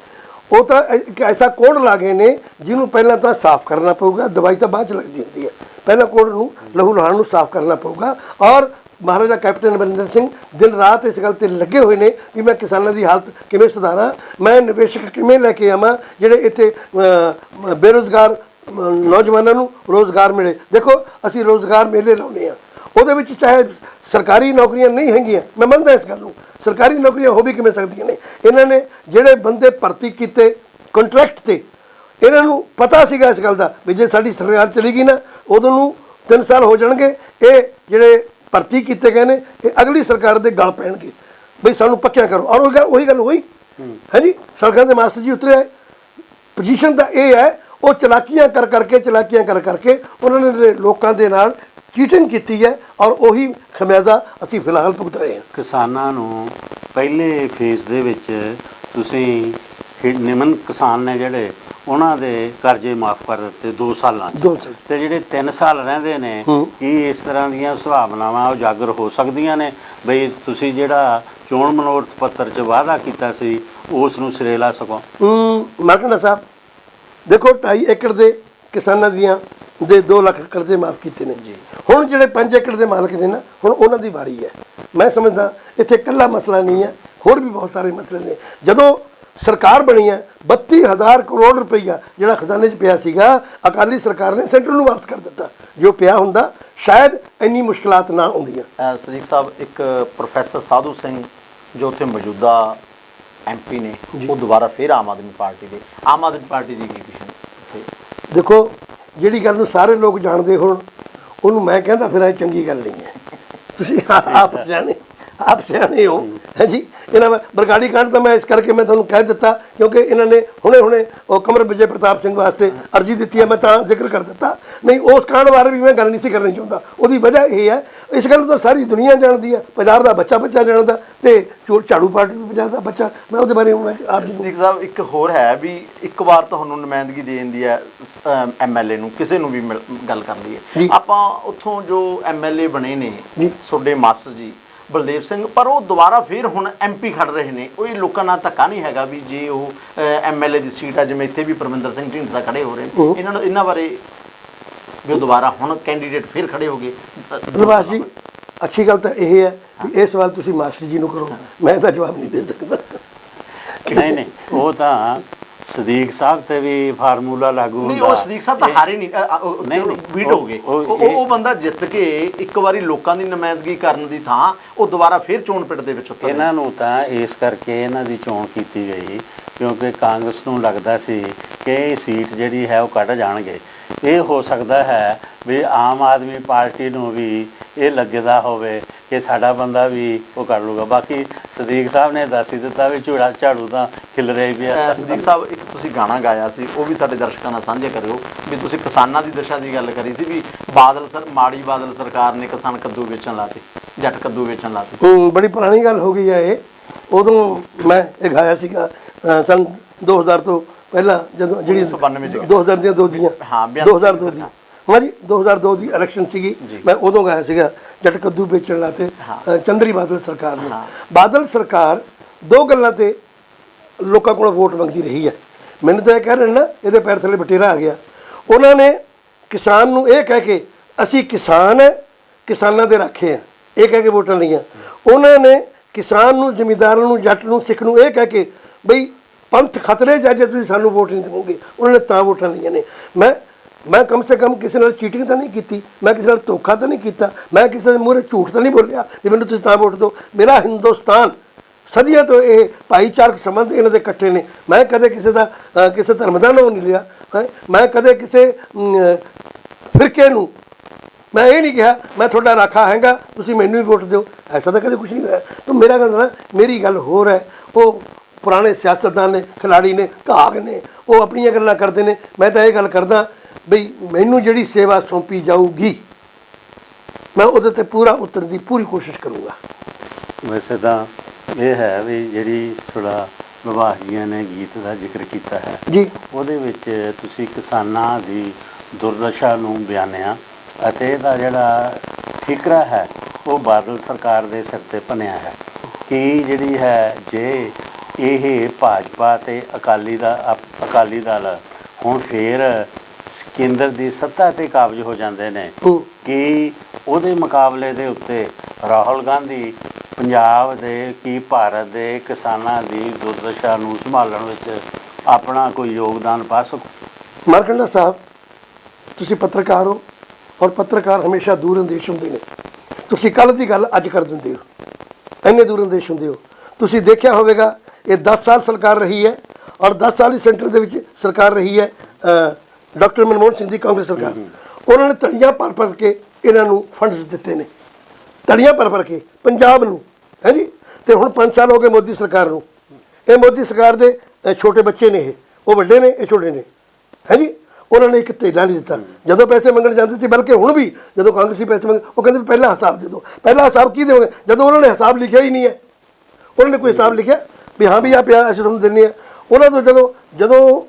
ਉਹ ਤਾਂ ਇੱਕ ਐਸਾ ਕੋਡ ਲਾ ਗਏ ਨੇ ਜਿਹਨੂੰ ਪਹਿਲਾਂ ਤਾਂ ਸਾਫ਼ ਕਰਨਾ ਪਊਗਾ ਦਵਾਈ ਤਾਂ ਬਾਅਦ ਚ ਲੱਗਦੀ ਹੁੰਦੀ ਹੈ। ਪਹਿਲਾਂ ਕੋਡ ਨੂੰ ਲਹੂ ਲਹਾਣ ਨੂੰ ਸਾਫ਼ ਕਰਨਾ ਪਊਗਾ। ਔਰ ਮਹਾਰਾਜਾ ਕੈਪਟਨ ਅਮਰਿੰਦਰ ਸਿੰਘ ਦਿਨ ਰਾਤ ਇਸ ਗੱਲ ਤੇ ਲੱਗੇ ਹੋਏ ਨੇ ਵੀ ਮੈਂ ਕਿਸਾਨਾਂ ਦੀ ਹਾਲਤ ਕਿਵੇਂ ਸੁਧਾਰਾਂ ਮੈਂ ਨਿਵੇਸ਼ਕ ਕਿਵੇਂ ਲੈ ਕੇ ਆਵਾਂ ਜਿਹੜੇ ਇੱਥੇ ਅਮ, ਬੇਰੁਜ਼ਗਾਰ ਨੌਜਵਾਨਾਂ ਨੂੰ ਰੋਜ਼ਗਾਰ ਮਿਲੇ। ਦੇਖੋ ਅਸੀਂ ਰੋਜ਼ਗਾਰ ਮੇਲੇ ਲਾਉਂਦੇ ਆ ਉਹਦੇ ਵਿੱਚ ਚਾਹੇ ਸਰਕਾਰੀ ਨੌਕਰੀਆਂ ਨਹੀਂ ਹੈਗੀਆਂ ਮੈਂ ਮੰਨਦਾ ਇਸ ਗੱਲ ਨੂੰ। ਸਰਕਾਰੀ ਨੌਕਰੀਆਂ ਹੋ ਵੀ ਕਿਵੇਂ ਸਕਦੀਆਂ ਨੇ? ਇਹਨਾਂ ਨੇ ਜਿਹੜੇ ਬੰਦੇ ਭਰਤੀ ਕੀਤੇ ਕੰਟਰੈਕਟ ਤੇ ਇਹਨਾਂ ਨੂੰ ਪਤਾ ਸੀਗਾ ਇਸ ਗੱਲ ਦਾ ਵੀ ਜੇ ਸਾਡੀ ਸਰਕਾਰ ਚਲੀ ਗਈ ਨਾ ਉਦੋਂ ਨੂੰ 3 ਸਾਲ ਹੋ ਜਾਣਗੇ ਇਹ ਜਿਹੜੇ ਭਰਤੀ ਕੀਤੇ ਗਏ ਨੇ ਇਹ ਅਗਲੀ ਸਰਕਾਰ ਦੇ ਗਲ ਪੈਣਗੇ। ਬਈ ਸਾਨੂੰ ਪੱਕਿਆ ਕਰੋ। ਔਰ ਉਹ ਗੱਲ ਉਹੀ ਗੱਲ ਹੋਈ। ਹਾਂਜੀ ਸੜਕਾਂ ਦੇ ਮਾਸਟਰ ਜੀ ਉਤਰੇ। ਪੋਜੀਸ਼ਨ ਤਾਂ ਇਹ ਹੈ ਉਹ ਚਲਾਕੀਆਂ ਕਰ ਕਰਕੇ ਚਲਾਕੀਆਂ ਕਰ ਕਰਕੇ ਉਹਨਾਂ ਨੇ ਲੋਕਾਂ ਦੇ ਨਾਲ ਚੀਟਿੰਗ ਕੀਤੀ ਹੈ ਔਰ ਉਹੀ ਖਮਿਆਜ਼ਾ ਅਸੀਂ ਫਿਲਹਾਲ ਭੁਗਤ ਰਹੇ ਹਾਂ। ਕਿਸਾਨਾਂ ਨੂੰ ਪਹਿਲੇ ਫੇਜ਼ ਦੇ ਵਿੱਚ ਤੁਸੀਂ ਨਿਮਨ ਕਿਸਾਨ ਨੇ ਜਿਹੜੇ ਉਹਨਾਂ ਦੇ ਕਰਜ਼ੇ ਮਾਫ ਕਰ ਦਿੱਤੇ 2 ਸਾਲਾਂ 'ਚ। ਤੇ ਜਿਹੜੇ 3 ਸਾਲ ਰਹਿੰਦੇ ਨੇ ਕੀ ਇਸ ਤਰ੍ਹਾਂ ਦੀਆਂ ਸੁਭਾਵਨਾਵਾਂ ਉਜਾਗਰ ਹੋ ਸਕਦੀਆਂ ਨੇ? ਬਈ ਤੁਸੀਂ ਜਿਹੜਾ ਚੋਣ ਮਨੋਰਥ ਪੱਤਰ 'ਚ ਵਾਅਦਾ ਕੀਤਾ ਸੀ ਉਸ ਨੂੰ ਸਿਰੇ ਲਾ ਸਕੋ ਮਾਰਕੰਡਾ ਸਾਹਿਬ ਦੇਖੋ 2.5 ਏਕੜ ਦੇ ਕਿਸਾਨਾਂ ਦੀਆਂ ਦੇ 2 ਲੱਖ ਕਰਜ਼ੇ ਮਾਫ ਕੀਤੇ ਨੇ। ਹੁਣ ਜਿਹੜੇ 5 ਏਕੜ ਦੇ ਮਾਲਕ ਨੇ ਨਾ ਹੁਣ ਉਹਨਾਂ ਦੀ ਵਾਰੀ ਹੈ। ਮੈਂ ਸਮਝਦਾ ਇੱਥੇ ਇਕੱਲਾ ਮਸਲਾ ਨਹੀਂ ਹੈ ਹੋਰ ਵੀ ਬਹੁਤ ਸਾਰੇ ਮਸਲੇ ਨੇ। ਜਦੋਂ ਸਰਕਾਰ ਬਣੀ ਹੈ 32000 ਕਰੋੜ ਰੁਪਈਆ ਜਿਹੜਾ ਖਜ਼ਾਨੇ 'ਚ ਪਿਆ ਸੀਗਾ ਅਕਾਲੀ ਸਰਕਾਰ ਨੇ ਸੈਂਟਰ ਨੂੰ ਵਾਪਸ ਕਰ ਦਿੱਤਾ। ਜੋ ਪਿਆ ਹੁੰਦਾ ਸ਼ਾਇਦ ਇੰਨੀ ਮੁਸ਼ਕਲਾਂ ਨਾ ਆਉਂਦੀਆਂ। ਸਦੀਕ ਸਾਹਿਬ ਇੱਕ ਪ੍ਰੋਫੈਸਰ ਸਾਧੂ ਸਿੰਘ ਜੋ ਉੱਥੇ ਮੌਜੂਦਾ ਐਮਪੀ ਨੇ ਉਹ ਦੁਬਾਰਾ ਫਿਰ ਆਮ ਆਦਮੀ ਪਾਰਟੀ ਦੇ ਆਮ ਆਦਮੀ ਪਾਰਟੀ ਦੀ ਕੀ ਉੱਥੇ ਦੇਖੋ ਜਿਹੜੀ ਗੱਲ ਨੂੰ ਸਾਰੇ ਲੋਕ ਜਾਣਦੇ ਹੋਣ ਉਹਨੂੰ ਮੈਂ ਕਹਿੰਦਾ ਫਿਰ ਇਹ ਚੰਗੀ ਗੱਲ ਨਹੀਂ ਹੈ। ਤੁਸੀਂ ਆਪ ਸਿਆਣੇ ਆਪ ਸਿਆਣੇ ਹੋ। ਹਾਂਜੀ? ਇਹਨਾਂ ਮੈਂ ਬਰਗਾੜੀ ਕਾਂਡ ਤਾਂ ਮੈਂ ਇਸ ਕਰਕੇ ਮੈਂ ਤੁਹਾਨੂੰ ਕਹਿ ਦਿੱਤਾ ਕਿਉਂਕਿ ਇਹਨਾਂ ਨੇ ਹੁਣੇ ਹੁਣੇ ਉਹ ਕਮਰ ਵਿਜੇ ਪ੍ਰਤਾਪ ਸਿੰਘ ਵਾਸਤੇ ਅਰਜ਼ੀ ਦਿੱਤੀ ਹੈ ਮੈਂ ਤਾਂ ਜ਼ਿਕਰ ਕਰ ਦਿੱਤਾ। ਨਹੀਂ ਉਸ ਕਾਂਡ ਬਾਰੇ ਵੀ ਮੈਂ ਗੱਲ ਨਹੀਂ ਸੀ ਕਰਨੀ ਚਾਹੁੰਦਾ। ਉਹਦੀ ਵਜ੍ਹਾ ਇਹ ਹੈ ਇਸ ਗੱਲ ਨੂੰ ਤਾਂ ਸਾਰੀ ਦੁਨੀਆ ਜਾਣਦੀ ਹੈ। ਪੰਜਾਬ ਦਾ ਬੱਚਾ ਬੱਚਾ ਜਾਣਦਾ ਤੇ ਝਾੜੂ ਪਾਰਟੀ ਵੀ ਪੰਜਾਬ ਦਾ ਬੱਚਾ। ਮੈਂ ਉਹਦੇ ਬਾਰੇ ਮੈਂ ਆਪ ਜੀ ਸਦੀਕ ਸਾਹਿਬ ਇੱਕ ਹੋਰ ਹੈ ਵੀ ਇੱਕ ਵਾਰ ਤੁਹਾਨੂੰ ਨੁਮਾਇੰਦਗੀ ਦੇ ਦਿੰਦੀ ਹੈ ਐਮਐਲਏ ਨੂੰ ਕਿਸੇ ਨੂੰ ਵੀ ਗੱਲ ਕਰ ਜੀ। ਲਈਏ ਆਪਾਂ ਉੱਥੋਂ ਜੋ ਐਮਐਲਏ ਬਣੇ ਨੇ। ਤੁਹਾਡੇ ਮਾਸਟਰ ਜੀ ਬਲਦੇਵ ਸਿੰਘ ਪਰ ਉਹ ਦੁਬਾਰਾ ਫਿਰ ਹੁਣ ਐਮਪੀ ਖੜ ਰਹੇ ਨੇ। ਉਹ ਇਹ ਲੋਕਾਂ ਨਾਲ ਧੱਕਾ ਨਹੀਂ ਹੈਗਾ ਵੀ ਜੇ ਉਹ ਐਮਐਲਏ ਦੀ ਸੀਟ ਆ ਜਿਵੇਂ ਇੱਥੇ ਵੀ ਪਰਮਿੰਦਰ ਸਿੰਘ ਢੀਂਡਸਾ ਖੜੇ ਹੋ ਰਹੇ ਨੇ। ਇਹਨਾਂ ਨੂੰ ਇਹਨਾਂ ਬਾਰੇ ਵੀ ਉਹ ਦੁਬਾਰਾ ਹੁਣ ਕੈਂਡੀਡੇਟ ਫਿਰ ਖੜੇ ਹੋ ਗਏ। ਜੀ ਅੱਛੀ ਗੱਲ ਤਾਂ ਇਹ ਹੈ ਵੀ ਇਹ ਸਵਾਲ ਤੁਸੀਂ ਮਾਸਟਰ ਜੀ ਨੂੰ ਕਰੋ। ਮੈਂ ਤਾਂ ਜਵਾਬ ਨਹੀਂ ਦੇ ਸਕਦਾ। ਨਹੀਂ ਨਹੀਂ ਉਹ ਤਾਂ ਸਦੀਕ ਸਾਹਿਬ ਤੇ ਵੀ ਫਾਰਮੂਲਾ ਲਾਗੂ ਨਹੀਂ ਹੁੰਦਾ। ਉਹ ਸਦੀਕ ਸਾਹਿਬ ਤਾਂ ਹਾਰੇ ਨਹੀਂ। ਨਹੀਂ, ਨਹੀਂ, ਉਹ- ਹੋ ਗਏ। ਉਹ ਉਹ ਬੰਦਾ ਜਿੱਤ ਕੇ ਇੱਕ ਵਾਰੀ ਲੋਕਾਂ ਦੀ ਨੁਮਾਇੰਦਗੀ ਕਰਨ ਦੀ ਥਾਂ ਉਹ ਦੁਬਾਰਾ ਫਿਰ ਚੋਣ ਪਿੰਡ ਦੇ ਵਿੱਚ ਉਤਰ ਇਹਨਾਂ ਨੂੰ ਤਾਂ ਇਸ ਕਰਕੇ ਇਹਨਾਂ ਦੀ ਚੋਣ ਕੀਤੀ ਗਈ ਕਿਉਂਕਿ ਕਾਂਗਰਸ ਨੂੰ ਲੱਗਦਾ ਸੀ ਕਿ ਇਹ ਸੀਟ ਜਿਹੜੀ ਹੈ ਉਹ ਕੱਢ ਜਾਣਗੇ। ਇਹ ਹੋ ਸਕਦਾ ਹੈ ਵੀ ਆਮ ਆਦਮੀ ਪਾਰਟੀ ਨੂੰ ਵੀ ਇਹ ਲੱਗਦਾ ਹੋਵੇ ਕਿ ਸਾਡਾ ਬੰਦਾ ਵੀ ਉਹ ਕਰ ਲੂਗਾ। ਬਾਕੀ ਸਦੀਕ ਸਾਹਿਬ ਨੇ ਦੱਸ ਹੀ ਦਿੱਤਾ ਵੀ ਝੂੜਾ ਝਾੜੂ ਤਾਂ ਖਿਲ ਰਹੀ ਪਿਆ ਅ, ਸਦੀਕ ਸਾਹਿਬ ਇੱਕ ਤੁਸੀਂ ਗਾਣਾ ਗਾਇਆ ਸੀ ਉਹ ਵੀ ਸਾਡੇ ਦਰਸ਼ਕਾਂ ਨਾਲ ਸਾਂਝੇ ਕਰਿਓ ਵੀ ਤੁਸੀਂ ਕਿਸਾਨਾਂ ਦੀ ਦਸ਼ਾ ਦੀ ਗੱਲ ਕਰੀ ਸੀ ਵੀ ਬਾਦਲ ਸਰ ਮਾੜੀ ਬਾਦਲ ਸਰਕਾਰ ਨੇ ਕਿਸਾਨ ਕੱਦੂ ਵੇਚਣ ਲਾਤੇ ਜੱਟ ਕੱਦੂ ਵੇਚਣ ਲਾਤੇ। ਬੜੀ ਪੁਰਾਣੀ ਗੱਲ ਹੋ ਗਈ ਹੈ ਇਹ। ਉਦੋਂ ਮੈਂ ਇਹ ਗਾਇਆ ਸੀਗਾ ਸੰਨ 2000 ਤੋਂ ਪਹਿਲਾਂ ਜਦੋਂ ਜਿਹੜੀ 1992 ਚ 2000 ਦੀਆਂ ਦੋ ਦੀਆਂ ਹਾਂ, ਬਿਆਨ 2002 ਦੀ ਹਾਂ ਜੀ 2002 ਦੀ ਇਲੈਕਸ਼ਨ ਸੀਗੀ। ਮੈਂ ਉਦੋਂ ਗਾਇਆ ਸੀਗਾ ਜੱਟ ਕੱਦੂ ਵੇਚਣ ਲਾਤੇ ਚੰਦਰੀ ਬਾਦਲ ਸਰਕਾਰ ਨੇ। ਬਾਦਲ ਸਰਕਾਰ ਦੋ ਗੱਲਾਂ ਤੇ ਲੋਕਾਂ ਕੋਲ ਵੋਟ ਮੰਗਦੀ ਰਹੀ ਹੈ। ਮੈਨੂੰ ਤਾਂ ਇਹ ਕਹਿ ਰਹੇ ਨਾ ਇਹਦੇ ਪੈਰ ਥੱਲੇ ਬਟੇਰਾ ਆ ਗਿਆ। ਉਹਨਾਂ ਨੇ ਕਿਸਾਨ ਨੂੰ ਇਹ ਕਹਿ ਕੇ ਅਸੀਂ ਕਿਸਾਨ ਹੈ ਕਿਸਾਨਾਂ ਦੇ ਰਾਖੇ ਆ ਇਹ ਕਹਿ ਕੇ ਵੋਟਾਂ ਲਈਆਂ। ਉਹਨਾਂ ਨੇ ਕਿਸਾਨ ਨੂੰ ਜ਼ਿਮੀਂਦਾਰਾਂ ਨੂੰ ਜੱਟ ਨੂੰ ਸਿੱਖ ਨੂੰ ਇਹ ਕਹਿ ਕੇ ਬਈ ਪੰਥ ਖਤਰੇ ਜਾ ਜੇ ਤੁਸੀਂ ਸਾਨੂੰ ਵੋਟ ਨਹੀਂ ਦਿਓਗੇ ਉਹਨਾਂ ਨੇ ਤਾਂ ਵੋਟਾਂ ਲਈਆਂ ਨੇ। ਮੈਂ ਮੈਂ ਕਮ ਸੇ ਕਮ ਕਿਸੇ ਨਾਲ ਚੀਟਿੰਗ ਤਾਂ ਨਹੀਂ ਕੀਤੀ। ਮੈਂ ਕਿਸੇ ਨਾਲ ਧੋਖਾ ਤਾਂ ਨਹੀਂ ਕੀਤਾ। ਮੈਂ ਕਿਸੇ ਦੇ ਮੂਹਰੇ ਝੂਠ ਤਾਂ ਨਹੀਂ ਬੋਲਿਆ। ਵੀ ਮੈਨੂੰ ਤੁਸੀਂ ਤਾਂ ਵੋਟ ਦਿਓ। ਮੇਰਾ ਹਿੰਦੁਸਤਾਨ, ਸਦੀਆਂ ਤੋਂ ਇਹ ਭਾਈਚਾਰਕ ਸੰਬੰਧ ਇਹਨਾਂ ਦੇ ਇਕੱਠੇ ਨੇ। ਮੈਂ ਕਦੇ ਕਿਸੇ ਦਾ ਕਿਸੇ ਧਰਮ ਦਾ ਨਾਮ ਨਹੀਂ ਲਿਆ। ਮੈਂ ਕਦੇ ਕਿਸੇ ਫਿਰਕੇ ਨੂੰ, ਮੈਂ ਇਹ ਨਹੀਂ ਕਿਹਾ, ਮੈਂ ਤੁਹਾਡਾ ਰਾਖਾ ਹੈਗਾ। ਤੁਸੀਂ ਮੈਨੂੰ ਹੀ ਵੋਟ ਦਿਓ। ਐਸਾ ਤਾਂ ਕਦੇ ਕੁਝ ਨਹੀਂ ਹੋਇਆ। ਤਾਂ ਮੇਰਾ ਕਹਿੰਦਾ ਮੇਰੀ ਗੱਲ ਹੋਰ ਹੈ। ਉਹ ਪੁਰਾਣੇ ਸਿਆਸਤਦਾਨ ਨੇ ਖਿਲਾੜੀ ਨੇ ਘਾਗ ਨੇ ਉਹ ਆਪਣੀਆਂ ਗੱਲਾਂ ਕਰਦੇ ਨੇ। ਮੈਂ ਤਾਂ ਇਹ ਗੱਲ ਕਰਦਾ ਬਈ ਮੈਨੂੰ ਜਿਹੜੀ ਸੇਵਾ ਸੌਂਪੀ ਜਾਊਗੀ ਮੈਂ ਉਹਦੇ ਤੇ ਪੂਰਾ ਉਤਰਨ ਦੀ ਪੂਰੀ ਕੋਸ਼ਿਸ਼ ਕਰੂੰਗਾ। ਵੈਸੇ ਤਾਂ ਇਹ ਹੈ ਵੀ ਜਿਹੜੀ ਵਿਭਾਗ ਜੀਆਂ ਨੇ ਗੀਤ ਦਾ ਜ਼ਿਕਰ ਕੀਤਾ ਹੈ ਜੀ। ਉਹਦੇ ਵਿੱਚ ਤੁਸੀਂ ਕਿਸਾਨਾਂ ਦੀ ਦੁਰਦਸ਼ਾ ਨੂੰ ਬਿਆਨਿਆ ਅਤੇ ਇਹਦਾ ਜਿਹੜਾ ਫਿਕਰਾ ਹੈ ਉਹ ਬਾਦਲ ਸਰਕਾਰ ਦੇ ਸਿਰ ਤੇ ਭੰਨਿਆ ਹੈ। ਕਿ ਜਿਹੜੀ ਹੈ ਜੇ ਇਹ ਭਾਜਪਾ ਤੇ ਅਕਾਲੀ ਦਾ ਅਕਾਲੀ ਦਲ ਹੁਣ ਫੇਰ ਕੇਂਦਰ ਦੀ ਸੱਤਾ ਤੇ ਕਾਬਜ ਹੋ ਜਾਂਦੇ ਨੇ। ਕਿ ਉਹਦੇ ਮੁਕਾਬਲੇ ਦੇ ਉੱਤੇ ਰਾਹੁਲ ਗਾਂਧੀ ਪੰਜਾਬ ਦੇ ਕੀ ਭਾਰਤ ਦੇ ਕਿਸਾਨਾਂ ਦੀ ਦੁਰਦਸ਼ਾ ਨੂੰ ਸੰਭਾਲਣ ਵਿੱਚ ਆਪਣਾ ਕੋਈ ਯੋਗਦਾਨ ਪਾ ਸਕੂ? ਮਾਰਕੰਡਾ ਸਾਹਿਬ ਤੁਸੀਂ ਪੱਤਰਕਾਰ ਹੋ ਔਰ ਪੱਤਰਕਾਰ ਹਮੇਸ਼ਾ ਦੂਰ ਅੰਦੇਸ਼ ਹੁੰਦੇ ਨੇ। ਤੁਸੀਂ ਕੱਲ ਦੀ ਗੱਲ ਅੱਜ ਕਰ ਦਿੰਦੇ ਹੋ। ਇੰਨੇ ਦੂਰ ਅੰਦੇਸ਼ ਹੁੰਦੇ ਹੋ। ਤੁਸੀਂ ਦੇਖਿਆ ਹੋਵੇਗਾ ਇਹ 10 ਸਾਲ ਸਰਕਾਰ ਰਹੀ ਹੈ ਔਰ 10 ਸਾਲ ਹੀ ਸੈਂਟਰ ਦੇ ਵਿੱਚ ਸਰਕਾਰ ਰਹੀ ਹੈ ਡਾਕਟਰ ਮਨਮੋਹਨ ਸਿੰਘ ਦੀ ਕਾਂਗਰਸ ਸਰਕਾਰ। ਉਹਨਾਂ ਨੇ ਤੜੀਆਂ ਭਰ ਭਰ ਕੇ ਇਹਨਾਂ ਨੂੰ ਫੰਡਸ ਦਿੱਤੇ ਨੇ। ਤੜੀਆਂ ਭਰ ਭਰ ਕੇ ਪੰਜਾਬ ਨੂੰ ਹੈ ਜੀ? ਤੇ ਹੁਣ 5 ਸਾਲ ਹੋ ਗਏ ਮੋਦੀ ਸਰਕਾਰ ਨੂੰ। ਇਹ ਮੋਦੀ ਸਰਕਾਰ ਦੇ ਛੋਟੇ ਬੱਚੇ ਨੇ ਇਹ। ਉਹ ਵੱਡੇ ਨੇ ਇਹ ਛੋਟੇ ਨੇ। ਹੈ ਜੀ? ਉਹਨਾਂ ਨੇ ਇੱਕ ਧੇਲਾ ਨਹੀਂ ਦਿੱਤਾ। ਜਦੋਂ ਪੈਸੇ ਮੰਗਣ ਜਾਂਦੇ ਸੀ ਬਲਕਿ ਹੁਣ ਵੀ ਜਦੋਂ ਕਾਂਗਰਸੀ ਪੈਸੇ ਮੰਗ ਉਹ ਕਹਿੰਦੇ ਪਹਿਲਾ ਹਿਸਾਬ ਦੇ ਦਿਓ। ਪਹਿਲਾ ਹਿਸਾਬ ਕੀ ਦੇਵਾਂਗੇ? ਜਦੋਂ ਉਹਨਾਂ ਨੇ ਹਿਸਾਬ ਲਿਖਿਆ ਹੀ ਨਹੀਂ ਹੈ। ਉਹਨਾਂ ਨੇ ਕੋਈ ਹਿਸਾਬ ਲਿਖਿਆ? ਵੀ ਹਾਂ ਵੀ ਆ ਪਿਆ ਅਸੀਂ ਤੁਹਾਨੂੰ ਦਿੰਨੇ ਆ ਉਹਨਾਂ ਤੋਂ ਜਦੋਂ ਜਦੋਂ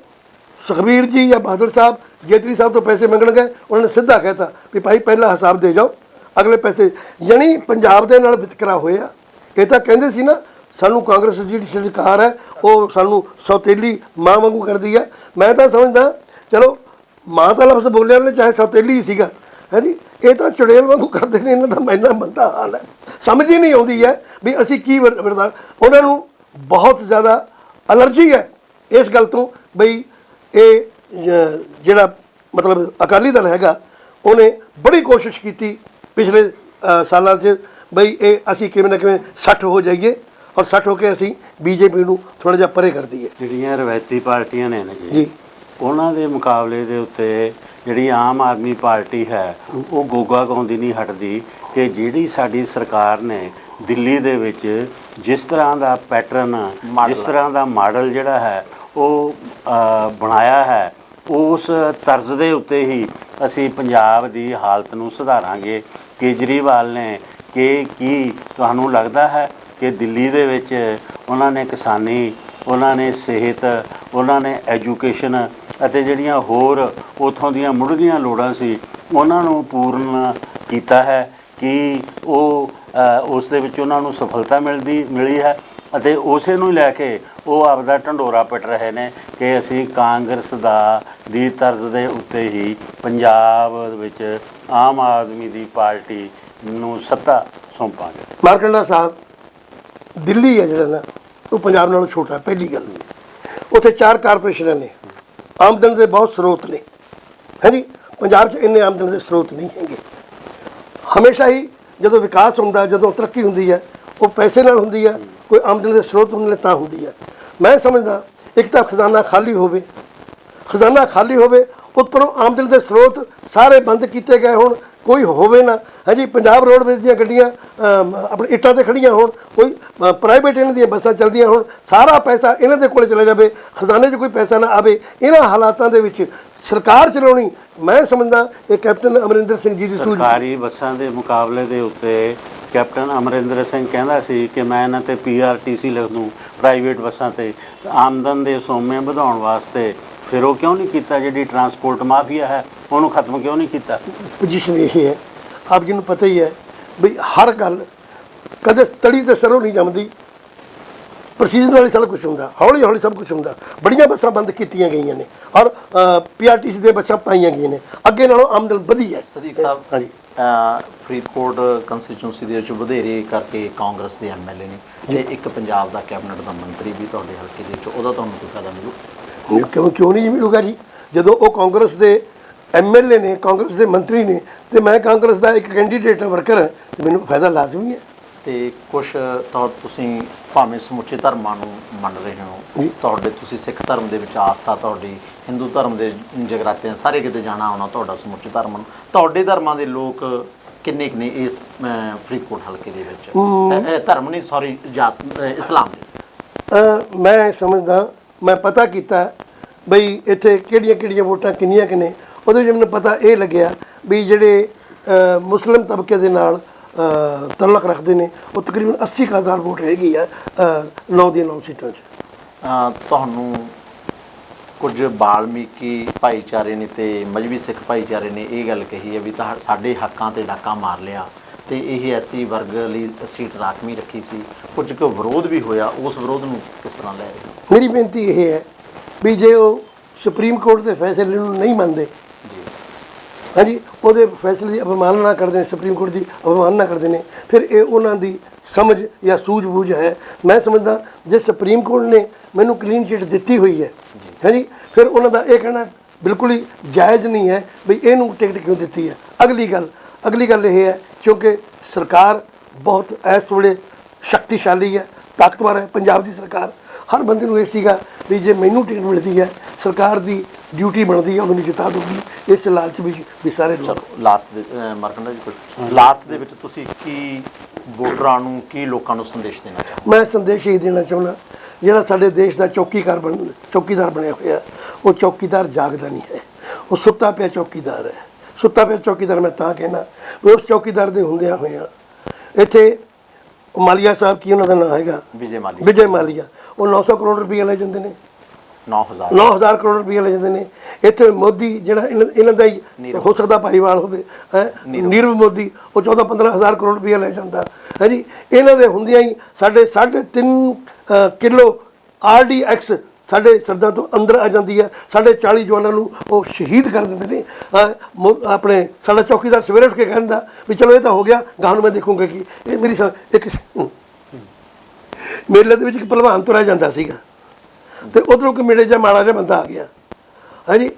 ਸੁਖਬੀਰ ਜੀ ਜਾਂ ਬਹਾਦਰ ਸਾਹਿਬ ਜੇਤਰੀ ਸਾਹਿਬ ਤੋਂ ਪੈਸੇ ਮੰਗਣ ਗਏ, ਉਹਨਾਂ ਨੇ ਸਿੱਧਾ ਕਹਿਤਾ ਵੀ ਭਾਈ ਪਹਿਲਾ ਹਿਸਾਬ ਦੇ ਜਾਓ, ਅਗਲੇ ਪੈਸੇ। ਯਾਨੀ ਪੰਜਾਬ ਦੇ ਨਾਲ ਵਿਤਕਰਾ ਹੋਇਆ। ਇਹ ਤਾਂ ਕਹਿੰਦੇ ਸੀ ਨਾ, ਸਾਨੂੰ ਕਾਂਗਰਸ ਜਿਹੜੀ ਸਰਕਾਰ ਹੈ, ਉਹ ਸਾਨੂੰ ਸੌਤੇਲੀ ਮਾਂ ਵਾਂਗੂ ਕਰਦੀ ਹੈ। ਮੈਂ ਤਾਂ ਸਮਝਦਾ, ਚਲੋ, ਮਾਂ ਤਾਂ ਲਫ਼ਜ਼ ਬੋਲਿਆ ਨੇ ਚਾਹੇ ਸੌਤੇਲੀ ਹੀ ਸੀਗਾ। ਹੈ ਜੀ ਇਹ ਤਾਂ ਚੁੜੇਲ ਵਾਂਗੂ ਕਰਦੇ ਨੇ, ਇਹਨਾਂ ਦਾ ਮੈਨਾਂ ਮੰਦਾ ਹਾਲ ਹੈ। ਸਮਝ ਹੀ ਨਹੀਂ ਆਉਂਦੀ ਹੈ ਵੀ ਅਸੀਂ ਕੀ ਵਰ- ਵਰਦਾ ਉਹਨਾਂ ਨੂੰ ਬਹੁਤ ਜ਼ਿਆਦਾ ਅਲਰਜੀ ਹੈ ਇਸ ਗੱਲ ਤੋਂ ਬਈ ਇਹ ਜਿਹੜਾ ਮਤਲਬ ਅਕਾਲੀ ਦਲ ਹੈਗਾ ਉਹਨੇ ਬੜੀ ਕੋਸ਼ਿਸ਼ ਕੀਤੀ ਪਿਛਲੇ ਸਾਲਾਂ 'ਚ ਬਈ ਇਹ ਅਸੀਂ ਕਿਵੇਂ ਨਾ ਕਿਵੇਂ ਸੱਠ ਹੋ ਜਾਈਏ ਔਰ ਸੱਠ ਹੋ ਕੇ ਅਸੀਂ ਬੀਜੇਪੀ ਨੂੰ ਥੋੜਾ ਜਿਹਾ ਪਰੇ ਕਰ ਦਈਏ ਜਿਹੜੀਆਂ ਰਵਾਇਤੀ ਪਾਰਟੀਆਂ ਨੇ ਨਾ ਜੀ। ਉਹਨਾਂ ਦੇ ਮੁਕਾਬਲੇ ਦੇ ਉੱਤੇ ਜਿਹੜੀ ਆਮ ਆਦਮੀ ਪਾਰਟੀ ਹੈ ਉਹ ਗੋਗਾ ਗਾਉਂਦੀ ਨਹੀਂ ਹਟਦੀ ਕਿ ਜਿਹੜੀ ਸਾਡੀ ਸਰਕਾਰ ਨੇ ਦਿੱਲੀ ਦੇ ਵਿੱਚ ਜਿਸ ਤਰ੍ਹਾਂ ਦਾ ਪੈਟਰਨ ਜਿਸ ਤਰ੍ਹਾਂ ਦਾ ਮਾਡਲ ਜਿਹੜਾ ਹੈ ਉਹ ਬਣਾਇਆ ਹੈ ਉਸ ਤਰਜ਼ ਦੇ ਉੱਤੇ ਹੀ ਅਸੀਂ ਪੰਜਾਬ ਦੀ ਹਾਲਤ ਨੂੰ ਸੁਧਾਰਾਂਗੇ। ਕੇਜਰੀਵਾਲ ਨੇ ਕਿ ਕੀ ਤੁਹਾਨੂੰ ਲੱਗਦਾ ਹੈ ਕਿ ਦਿੱਲੀ ਦੇ ਵਿੱਚ ਉਹਨਾਂ ਨੇ ਕਿਸਾਨੀ ਉਹਨਾਂ ਨੇ ਸਿਹਤ ਉਹਨਾਂ ਨੇ ਐਜੂਕੇਸ਼ਨ ਅਤੇ ਜਿਹੜੀਆਂ ਹੋਰ ਉਥੋਂ ਦੀਆਂ ਮੁੱਢਲੀਆਂ ਲੋੜਾਂ ਸੀ ਉਹਨਾਂ ਨੂੰ ਪੂਰਨ ਕੀਤਾ ਹੈ ਕਿ ਉਹ ਉਸ ਦੇ ਵਿੱਚ ਉਹਨਾਂ ਨੂੰ ਸਫਲਤਾ ਮਿਲਦੀ, ਮਿਲੀ ਹੈ ਅਤੇ ਉਸੇ ਨੂੰ ਲੈ ਕੇ ਉਹ ਆਪਦਾ ਢੰਡੋਰਾ ਪਿੱਟ ਰਹੇ ਨੇ ਕਿ ਅਸੀਂ ਕਾਂਗਰਸ ਦਾ, ਦੀ ਤਰਜ਼ ਦੇ ਉੱਤੇ ਹੀ ਪੰਜਾਬ ਵਿੱਚ ਆਮ ਆਦਮੀ ਦੀ ਪਾਰਟੀ ਨੂੰ ਸੱਤਾ ਸੌਂਪਾਂਗੇ। ਮਾਰਕੰਡਾ ਸਾਹਿਬ, ਦਿੱਲੀ ਹੈ ਜਿਹੜਾ ਨਾ, ਉਹ ਪੰਜਾਬ ਨਾਲੋਂ ਛੋਟਾ, ਪਹਿਲੀ ਗੱਲ। ਉੱਥੇ ਚਾਰ ਕਾਰਪੋਰੇਸ਼ਨਾਂ ਨੇ। ਆਮਦਨ ਦੇ ਬਹੁਤ ਸਰੋਤ ਨੇ। ਹੈ ਜੀ? ਪੰਜਾਬ 'ਚ ਇੰਨੇ ਆਮਦਨ ਦੇ ਸਰੋਤ ਨਹੀਂ ਹੈਗੇ। ਹਮੇਸ਼ਾ ਹੀ ਜਦੋਂ ਵਿਕਾਸ ਹੁੰਦਾ, ਜਦੋਂ ਤਰੱਕੀ ਹੁੰਦੀ ਹੈ, ਉਹ ਪੈਸੇ ਨਾਲ ਹੁੰਦੀ ਹੈ, ਕੋਈ ਆਮਦਨ ਦੇ ਸਰੋਤ ਹੁੰਦੇ ਨੇ ਤਾਂ ਹੁੰਦੀ ਹੈ। ਮੈਂ ਸਮਝਦਾ, ਇੱਕ ਤਾਂ ਖਜ਼ਾਨਾ ਖਾਲੀ ਹੋਵੇ, ਖਜ਼ਾਨਾ ਖਾਲੀ ਹੋਵੇ, ਉੱਪਰੋਂ ਆਮਦਨ ਦੇ ਸਰੋਤ ਸਾਰੇ ਬੰਦ ਕੀਤੇ ਗਏ ਹੋਣ ਕੋਈ ਹੋਵੇ ਨਾ। ਹਾਂਜੀ, ਪੰਜਾਬ ਰੋਡਵੇਜ਼ ਦੀਆਂ ਗੱਡੀਆਂ ਆਪਣੇ ਇੱਟਾਂ ਤੇ ਖੜੀਆਂ ਹੋਣ, ਕੋਈ ਪ੍ਰਾਈਵੇਟ ਇਹਨਾਂ ਦੀਆਂ ਬੱਸਾਂ ਚੱਲਦੀਆਂ ਹੋਣ, ਸਾਰਾ ਪੈਸਾ ਇਹਨਾਂ ਦੇ ਕੋਲੇ ਚਲਾ ਜਾਵੇ, ਖਜ਼ਾਨੇ 'ਚ ਕੋਈ ਪੈਸਾ ਨਾ ਆਵੇ, ਇਹਨਾਂ ਹਾਲਾਤਾਂ ਦੇ ਵਿੱਚ ਸਰਕਾਰ ਚਲਾਉਣੀ। ਮੈਂ ਸਮਝਦਾ ਇਹ ਕੈਪਟਨ ਅਮਰਿੰਦਰ ਸਿੰਘ ਜੀ ਦੀ ਸੂਝ। ਸਰਕਾਰੀ ਬੱਸਾਂ ਦੇ ਮੁਕਾਬਲੇ ਦੇ ਉੱਤੇ ਕੈਪਟਨ ਅਮਰਿੰਦਰ ਸਿੰਘ ਕਹਿੰਦਾ ਸੀ ਕਿ ਮੈਂ ਇਹਨਾਂ ਤੇ ਪੀਆਰਟੀਸੀ ਲਿਖ ਦੂੰ ਪ੍ਰਾਈਵੇਟ ਬੱਸਾਂ ਤੇ। ਆਮਦਨ ਦੇ ਸੋਮੇ ਵਧਾਉਣ ਵਾਸਤੇ ਫਿਰ ਉਹ ਕਿਉਂ ਨਹੀਂ ਕੀਤਾ ਜਿਹੜੀ ਟਰਾਂਸਪੋਰਟ ਮਾਫੀਆ ਹੈ? ਉਹਨੂੰ ਖਤਮ ਕਿਉਂ ਨਹੀਂ ਕੀਤਾ? ਪੋਜੀਸ਼ਨ ਇਹ ਹੈ ਆਪ ਜੀ ਨੂੰ ਪਤਾ ਹੀ ਹੈ ਵੀ ਹਰ ਗੱਲ ਕਦੇ ਤੜੀ ਤੇ ਸਰੋਂ ਨਹੀਂ ਜੰਮਦੀ। ਪ੍ਰੋਸੀਜਰ ਨਾਲ ਹੀ ਸਾਰਾ ਕੁਝ ਹੁੰਦਾ ਹੌਲੀ ਹੌਲੀ ਸਭ ਕੁਝ ਹੁੰਦਾ। ਬੜੀਆਂ ਬੱਸਾਂ ਬੰਦ ਕੀਤੀਆਂ ਗਈਆਂ ਨੇ ਔਰ ਪੀਆਰਟੀਸੀ ਦੀਆਂ ਬੱਸਾਂ ਪਾਈਆਂ ਗਈਆਂ ਨੇ। ਅੱਗੇ ਨਾਲੋਂ ਆਮਦਨ ਵਧੀ ਹੈ। ਸਦੀਕ ਸਾਹਿਬ ਹਾਂਜੀ। ਫਰੀਦਕੋਟ ਕੰਸਟੀਚੁਐਂਸੀ ਦੇ ਵਿੱਚ ਵਧੇਰੇ ਕਰਕੇ ਕਾਂਗਰਸ ਦੇ ਐਮਐਲਏ ਨੇ ਤੇ ਇੱਕ ਪੰਜਾਬ ਦਾ ਕੈਬਨਿਟ ਦਾ ਮੰਤਰੀ ਵੀ ਤੁਹਾਡੇ ਹਲਕੇ ਦੇ ਵਿੱਚ ਉਹਦਾ ਤੁਹਾਨੂੰ ਕੋਈ ਫਾਇਦਾ ਮਿਲੂ? ਨਹੀਂ, ਕਿਉਂ ਕਿਉਂ ਨਹੀਂ ਮਿਲੂਗਾ ਜੀ? ਜਦੋਂ ਉਹ ਕਾਂਗਰਸ ਦੇ ਐਮਐਲਏ ਨੇ ਕਾਂਗਰਸ ਦੇ ਮੰਤਰੀ ਨੇ ਤੇ ਮੈਂ ਕਾਂਗਰਸ ਦਾ ਇੱਕ ਕੈਂਡੀਡੇਟ ਵਰਕਰ ਹਾਂ ਤੇ ਮੈਨੂੰ ਫਾਇਦਾ ਲਾਜ਼ਮੀ ਹੈ। ਤੇ ਕੁਝ ਤਾਂ ਤੁਸੀਂ ਭਾਵੇਂ ਸਮੁੱਚੇ ਧਰਮਾਂ ਨੂੰ ਮੰਨ ਰਹੇ ਹੋ ਤੁਹਾਡੇ ਤੁਸੀਂ ਸਿੱਖ ਧਰਮ ਦੇ ਵਿੱਚ ਆਸਥਾ ਤੁਹਾਡੀ ਹਿੰਦੂ ਧਰਮ ਦੇ ਜਗਰਾਤਿਆਂ ਸਾਰੇ ਕਿਤੇ ਜਾਣਾ ਆਉਣਾ ਤੁਹਾਡਾ ਸਮੁੱਚੇ ਧਰਮ ਨੂੰ ਤੁਹਾਡੇ ਧਰਮਾਂ ਦੇ ਲੋਕ ਕਿੰਨੇ ਕੁ ਨੇ ਇਸ ਫਰੀਦਕੋਟ ਹਲਕੇ ਦੇ ਵਿੱਚ? ਧਰਮ ਨਹੀਂ ਸੌਰੀ ਜਾਤ ਇਸਲਾਮ ਮੈਂ ਸਮਝਦਾ ਮੈਂ ਪਤਾ ਕੀਤਾ ਬਈ ਇੱਥੇ ਕਿਹੜੀਆਂ ਕਿਹੜੀਆਂ ਵੋਟਾਂ ਕਿੰਨੀਆਂ ਕਿ ਨੇ ਉਹਦੇ ਵਿੱਚ ਮੈਨੂੰ ਪਤਾ ਇਹ ਲੱਗਿਆ ਵੀ ਜਿਹੜੇ ਮੁਸਲਿਮ ਤਬਕੇ ਦੇ ਨਾਲ ਤਾਲੁਕ ਰੱਖਦੇ ਨੇ ਉਹ ਤਕਰੀਬਨ 80 ਕੁ ਹਜ਼ਾਰ ਵੋਟ ਹੈਗੀ ਆ 9 ਦੀਆਂ 9 ਸੀਟਾਂ 'ਚ। ਤੁਹਾਨੂੰ ਕੁਝ ਬਾਲਮੀਕੀ ਭਾਈਚਾਰੇ ਨੇ ਤੇ ਮਜਬੀ ਸਿੱਖ ਭਾਈਚਾਰੇ ਨੇ ਇਹ ਗੱਲ ਕਹੀ ਹੈ ਵੀ ਸਾਡੇ ਹੱਕਾਂ ਤੇ ਡਾਕਾ ਮਾਰ ਲਿਆ ਤੇ ਇਹ ਐਸੀ ਵਰਗ ਲਈ ਸੀਟ ਰਾਖਵੀਂ ਰੱਖੀ ਸੀ। ਕੁਝ ਕੁ ਵਿਰੋਧ ਵੀ ਹੋਇਆ ਉਸ ਵਿਰੋਧ ਨੂੰ ਕਿਸ ਤਰ੍ਹਾਂ ਲੈ ਰਹੇ ਹੋ? ਮੇਰੀ ਬੇਨਤੀ ਇਹ ਹੈ ਵੀ ਜੇ ਉਹ ਸੁਪਰੀਮ ਕੋਰਟ ਦੇ ਫੈਸਲੇ ਨੂੰ ਨਹੀਂ ਮੰਨਦੇ। ਜੀ ਹਾਂਜੀ, ਉਹਦੇ ਫੈਸਲੇ ਦੀ ਅਵਮਾਨਨਾ ਕਰਦੇ ਨੇ, ਸੁਪਰੀਮ ਕੋਰਟ ਦੀ ਅਵਮਾਨਨਾ ਕਰਦੇ ਨੇ। ਫਿਰ ਇਹ ਉਹਨਾਂ ਦੀ ਸਮਝ ਜਾਂ ਸੂਝ-ਬੂਝ ਹੈ। ਮੈਂ ਸਮਝਦਾ, ਜੇ ਸੁਪਰੀਮ ਕੋਰਟ ਨੇ ਮੈਨੂੰ ਕਲੀਨ ਚਿੱਟ ਦਿੱਤੀ ਹੋਈ ਹੈ, ਹਾਂਜੀ, ਫਿਰ ਉਹਨਾਂ ਦਾ ਇਹ ਕਹਿਣਾ ਬਿਲਕੁਲ ਹੀ ਜਾਇਜ਼ ਨਹੀਂ ਹੈ ਵੀ ਇਹਨੂੰ ਟਿਕਟ ਕਿਉਂ ਦਿੱਤੀ ਹੈ। ਅਗਲੀ ਗੱਲ ਅਗਲੀ ਗੱਲ ਇਹ ਹੈ, ਕਿਉਂਕਿ ਸਰਕਾਰ ਬਹੁਤ ਇਸ ਵੇਲੇ ਸ਼ਕਤੀਸ਼ਾਲੀ ਹੈ, ਤਾਕਤਵਰ ਹੈ, ਪੰਜਾਬ ਦੀ ਸਰਕਾਰ। ਹਰ ਬੰਦੇ ਨੂੰ ਇਹ ਸੀਗਾ ਵੀ ਜੇ ਮੈਨੂੰ ਟਿਕਟ ਮਿਲਦੀ ਹੈ ਸਰਕਾਰ ਦੀ ਡਿਊਟੀ ਬਣਦੀ ਹੈ ਉਹ ਮੈਨੂੰ ਜਿਤਾ ਦੂਗੀ ਇਸ ਲਾਲਚ ਵਿੱਚ ਵੀ ਸਾਰੇ ਲੋਕ ਚਲੋ ਲਾਸਟ ਦੇ ਮਰਕੰਡਾ ਜੀ ਕੁਝ ਲਾਸਟ ਦੇ ਵਿੱਚ ਤੁਸੀਂ ਕੀ ਵੋਟਰਾਂ ਨੂੰ ਕੀ ਲੋਕਾਂ ਨੂੰ ਸੰਦੇਸ਼ ਦੇਣਾ ਮੈਂ ਸੰਦੇਸ਼ ਇਹ ਦੇਣਾ ਚਾਹੁੰਦਾ ਜਿਹੜਾ ਸਾਡੇ ਦੇਸ਼ ਦਾ ਚੌਕੀਦਾਰ ਬਣ ਚੌਕੀਦਾਰ ਬਣਿਆ ਹੋਇਆ ਉਹ ਚੌਕੀਦਾਰ ਜਾਗਦਾ ਨਹੀਂ ਹੈ। ਉਹ ਸੁੱਤਾ ਪਿਆ ਚੌਕੀਦਾਰ ਹੈ। ਸੁੱਤਾ ਪਿਆ ਚੌਕੀਦਾਰ ਮੈਂ ਤਾਂ ਕਹਿਣਾ ਵੀ ਉਸ ਚੌਕੀਦਾਰ ਦੇ ਹੁੰਦਿਆਂ ਹੋਇਆਂ ਇੱਥੇ ਮਾਲੀਆ ਸਾਹਿਬ ਕੀ ਉਹਨਾਂ ਦਾ ਨਾਮ ਹੈਗਾ? ਵਿਜੇ ਮਾਲੀ ਵਿਜੇ ਮਾਲੀਆ। ਉਹ 900 ਕਰੋੜ ਰੁਪਏ ਲੈ ਜਾਂਦੇ ਨੇ। 9000 9000 ਕਰੋੜ ਰੁਪਏ ਲੈ ਜਾਂਦੇ ਨੇ। ਇੱਥੇ ਮੋਦੀ ਜਿਹੜਾ ਇਹਨਾਂ ਇਹਨਾਂ ਦਾ ਹੀ ਹੋ ਸਕਦਾ ਭਾਈਵਾਲ ਹੋਵੇ ਹੈ? ਨੀਰਵ। ਮੋਦੀ ਉਹ 14 15000 ਕਰੋੜ ਰੁਪਏ ਲੈ ਜਾਂਦਾ। ਹੈ ਜੀ? ਇਹਨਾਂ ਦੇ ਹੁੰਦਿਆਂ ਹੀ ਸਾਡੇ 3.5 ਕਿਲੋ ਆਰਡੀਐਕਸ ਸਾਡੇ ਸਰਦਾਂ ਤੋਂ ਅੰਦਰ ਆ ਜਾਂਦੀ ਹੈ। ਸਾਡੇ 40 ਜਵਾਨਾਂ ਨੂੰ ਉਹ ਸ਼ਹੀਦ ਕਰ ਦਿੰਦੇ ਨੇ। ਅਹ, ਮੋ- ਆਪਣੇ ਸਾਡਾ ਚੌਕੀਦਾਰ ਸਵੇਰੇ ਉੱਠ ਕੇ ਕਹਿੰਦਾ ਵੀ ਚਲੋ ਇਹ ਤਾਂ ਹੋ ਗਿਆ ਗਾਂ ਨੂੰ ਮੈਂ ਦੇਖੂੰਗਾ ਕਿ ਇਹ ਮੇਰੀ ਸ- ਇੱਕ ਮੇਲੇ ਦੇ ਵਿੱਚ ਇੱਕ ਭਲਵਾਨ ਤੁਰਿਆ ਜਾਂਦਾ ਸੀਗਾ। ਤੇ ਉਧਰੋਂ ਕਿ ਮੇਰੇ ਜਿਹਾ ਮਾੜਾ ਜਿਹਾ ਬੰਦਾ ਆ ਗਿਆ। ਹਾਂਜੀ,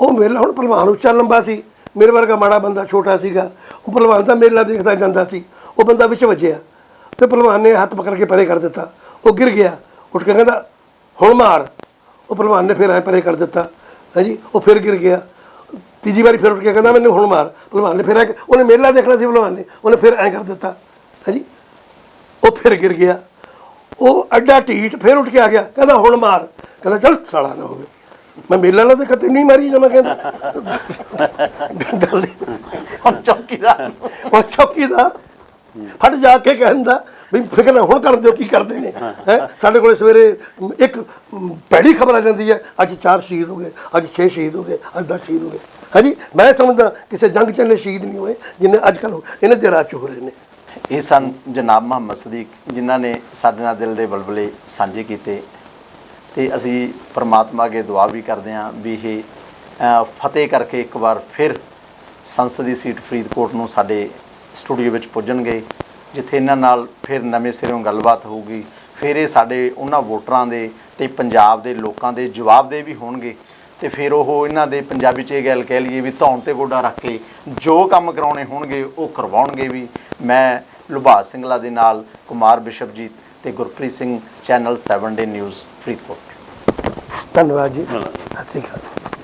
ਉਹ ਮੇਲਾ ਹੁਣ ਭਲਵਾਨ ਉੱਚਾ ਲੰਬਾ ਸੀ। ਮੇਰੇ ਵਰਗਾ ਮਾੜਾ ਬੰਦਾ ਛੋਟਾ ਸੀਗਾ। ਉਹ ਭਲਵਾਨ ਦਾ ਮੇਲਾ ਦੇਖਦਾ ਜਾਂਦਾ ਸੀ। ਉਹ ਬੰਦਾ ਵਿੱਚ ਵੱਜਿਆ। ਤੇ ਭਲਵਾਨ ਨੇ ਹੱਥ ਪਕੜ ਕੇ ਪਰੇ ਕਰ ਦਿੱਤਾ। ਉਹ ਗਿਰ ਗਿਆ। ਉੱਠ ਕੇ ਕਹਿੰਦਾ, ਹੁਣ ਮਾਰ। ਉਹ ਭਲਵਾਨ ਨੇ ਫਿਰ ਐ ਪਰੇ ਕਰ ਦਿੱਤਾ। ਹਾਂਜੀ, ਉਹ ਫਿਰ ਗਿਰ ਗਿਆ। ਤੀਜੀ ਵਾਰੀ ਫਿਰ ਉੱਠ ਕੇ ਕਹਿੰਦਾ, ਮੈਨੂੰ ਹੁਣ ਮਾਰ। ਭਲਵਾਨ ਨੇ ਫਿਰ ਐਂ ਉਹਨੇ ਮੇਲਾ ਦੇਖਣਾ ਸੀ ਭਲਵਾਨ ਨੇ। ਉਹਨੇ ਫਿਰ ਐਂ ਕਰ ਦਿੱਤਾ। ਹਾਂਜੀ, ਉਹ ਫਿਰ ਗਿਰ ਗਿਆ। ਉਹ ਅੱਡਾ ਢੀਠ ਫਿਰ ਉੱਠ ਕੇ ਆ ਗਿਆ ਕਹਿੰਦਾ ਹੁਣ ਮਾਰ। ਕਹਿੰਦਾ ਚੱਲ ਸਾਲਾ ਨਾ ਹੋਵੇ। ਮੈਂ ਮੇਲਾ ਨਾ ਦੇਖਾ ਤੇ ਨਹੀਂ ਮਾਰੀ ਨਾ ਮੈਂ ਕਹਿੰਦਾ। ਗੱਲ। ਹੁਣ ਚੌਕੀਦਾਰ। ਉਹ ਚੌਕੀਦਾਰ। ਹਟ ਜਾ ਕੇ ਕਹਿੰਦਾ ਵੀ ਫਿਕਰ ਨਾ ਹੁਣ ਕਰਨ ਦਿਓ ਕੀ ਕਰਦੇ ਨੇ। ਹੈ? ਸਾਡੇ ਕੋਲੇ ਸਵੇਰੇ ਇੱਕ ਭੈੜੀ ਖਬਰ ਆ ਜਾਂਦੀ ਹੈ ਅੱਜ ਚਾਰ ਸ਼ਹੀਦ ਹੋ ਗਏ ਅੱਜ 6 ਸ਼ਹੀਦ ਹੋ ਗਏ ਅੱਜ 10 ਸ਼ਹੀਦ ਹੋ ਗਏ। ਹਾਂਜੀ ਮੈਂ ਸਮਝਦਾ ਕਿਸੇ ਜੰਗ ਚ ਇੰਨੇ ਸ਼ਹੀਦ ਨਹੀਂ ਹੋਏ ਜਿੰਨੇ ਅੱਜ ਕੱਲ ਇਹਨਾਂ ਦੇ ਰਾਜ ਚ ਹੋ ਰਹੇ ਨੇ। ਇਹ ਸਨ ਜਨਾਬ ਮੁਹੰਮਦ ਸਦੀਕ ਜਿਨ੍ਹਾਂ ਨੇ ਸਾਡੇ ਨਾਲ ਦਿਲ ਦੇ ਬਲਬਲੇ ਸਾਂਝੇ ਕੀਤੇ ਤੇ ਅਸੀਂ ਪਰਮਾਤਮਾ ਅੱਗੇ ਦੁਆ ਵੀ ਕਰਦੇ ਹਾਂ ਵੀ ਇਹ ਫਤਿਹ ਕਰਕੇ ਇੱਕ ਵਾਰ ਫਿਰ ਸੰਸਦੀ ਸੀਟ ਫਰੀਦਕੋਟ ਨੂੰ ਸਾਡੇ ਸਟੂਡੀਓ ਵਿੱਚ ਪੁੱਜਣਗੇ, ਜਿੱਥੇ ਇਹਨਾਂ ਨਾਲ ਫਿਰ ਨਵੇਂ ਸਿਰੋਂ ਗੱਲਬਾਤ ਹੋਊਗੀ, ਫਿਰ ਇਹ ਸਾਡੇ ਉਹਨਾਂ ਵੋਟਰਾਂ ਦੇ ਤੇ ਪੰਜਾਬ ਦੇ ਲੋਕਾਂ ਦੇ ਜਵਾਬ ਦੇ ਵੀ ਹੋਣਗੇ ਤੇ ਫਿਰ ਉਹ ਇਹਨਾਂ ਦੇ ਪੰਜਾਬੀ 'ਚ ਇਹ ਗੱਲ ਕਹਿ ਲਈਏ ਵੀ ਧੌਣ ਤੇ ਗੋਡਾ ਰੱਖ ਕੇ ਜੋ ਕੰਮ ਕਰਾਉਣੇ ਹੋਣਗੇ ਉਹ ਕਰਵਾਉਣਗੇ ਵੀ ਮੈਂ ਲੁਭਾਸ ਸਿੰਘਲਾ ਦੇ ਨਾਲ ਕੁਮਾਰ ਬਿਸ਼ਪਜੀਤ ਤੇ Gurpreet Singh channel 7 day news Faridkot. ਧੰਨਵਾਦ ਜੀ। ਸਤਿ ਸ਼੍ਰੀ ਅਕਾਲ।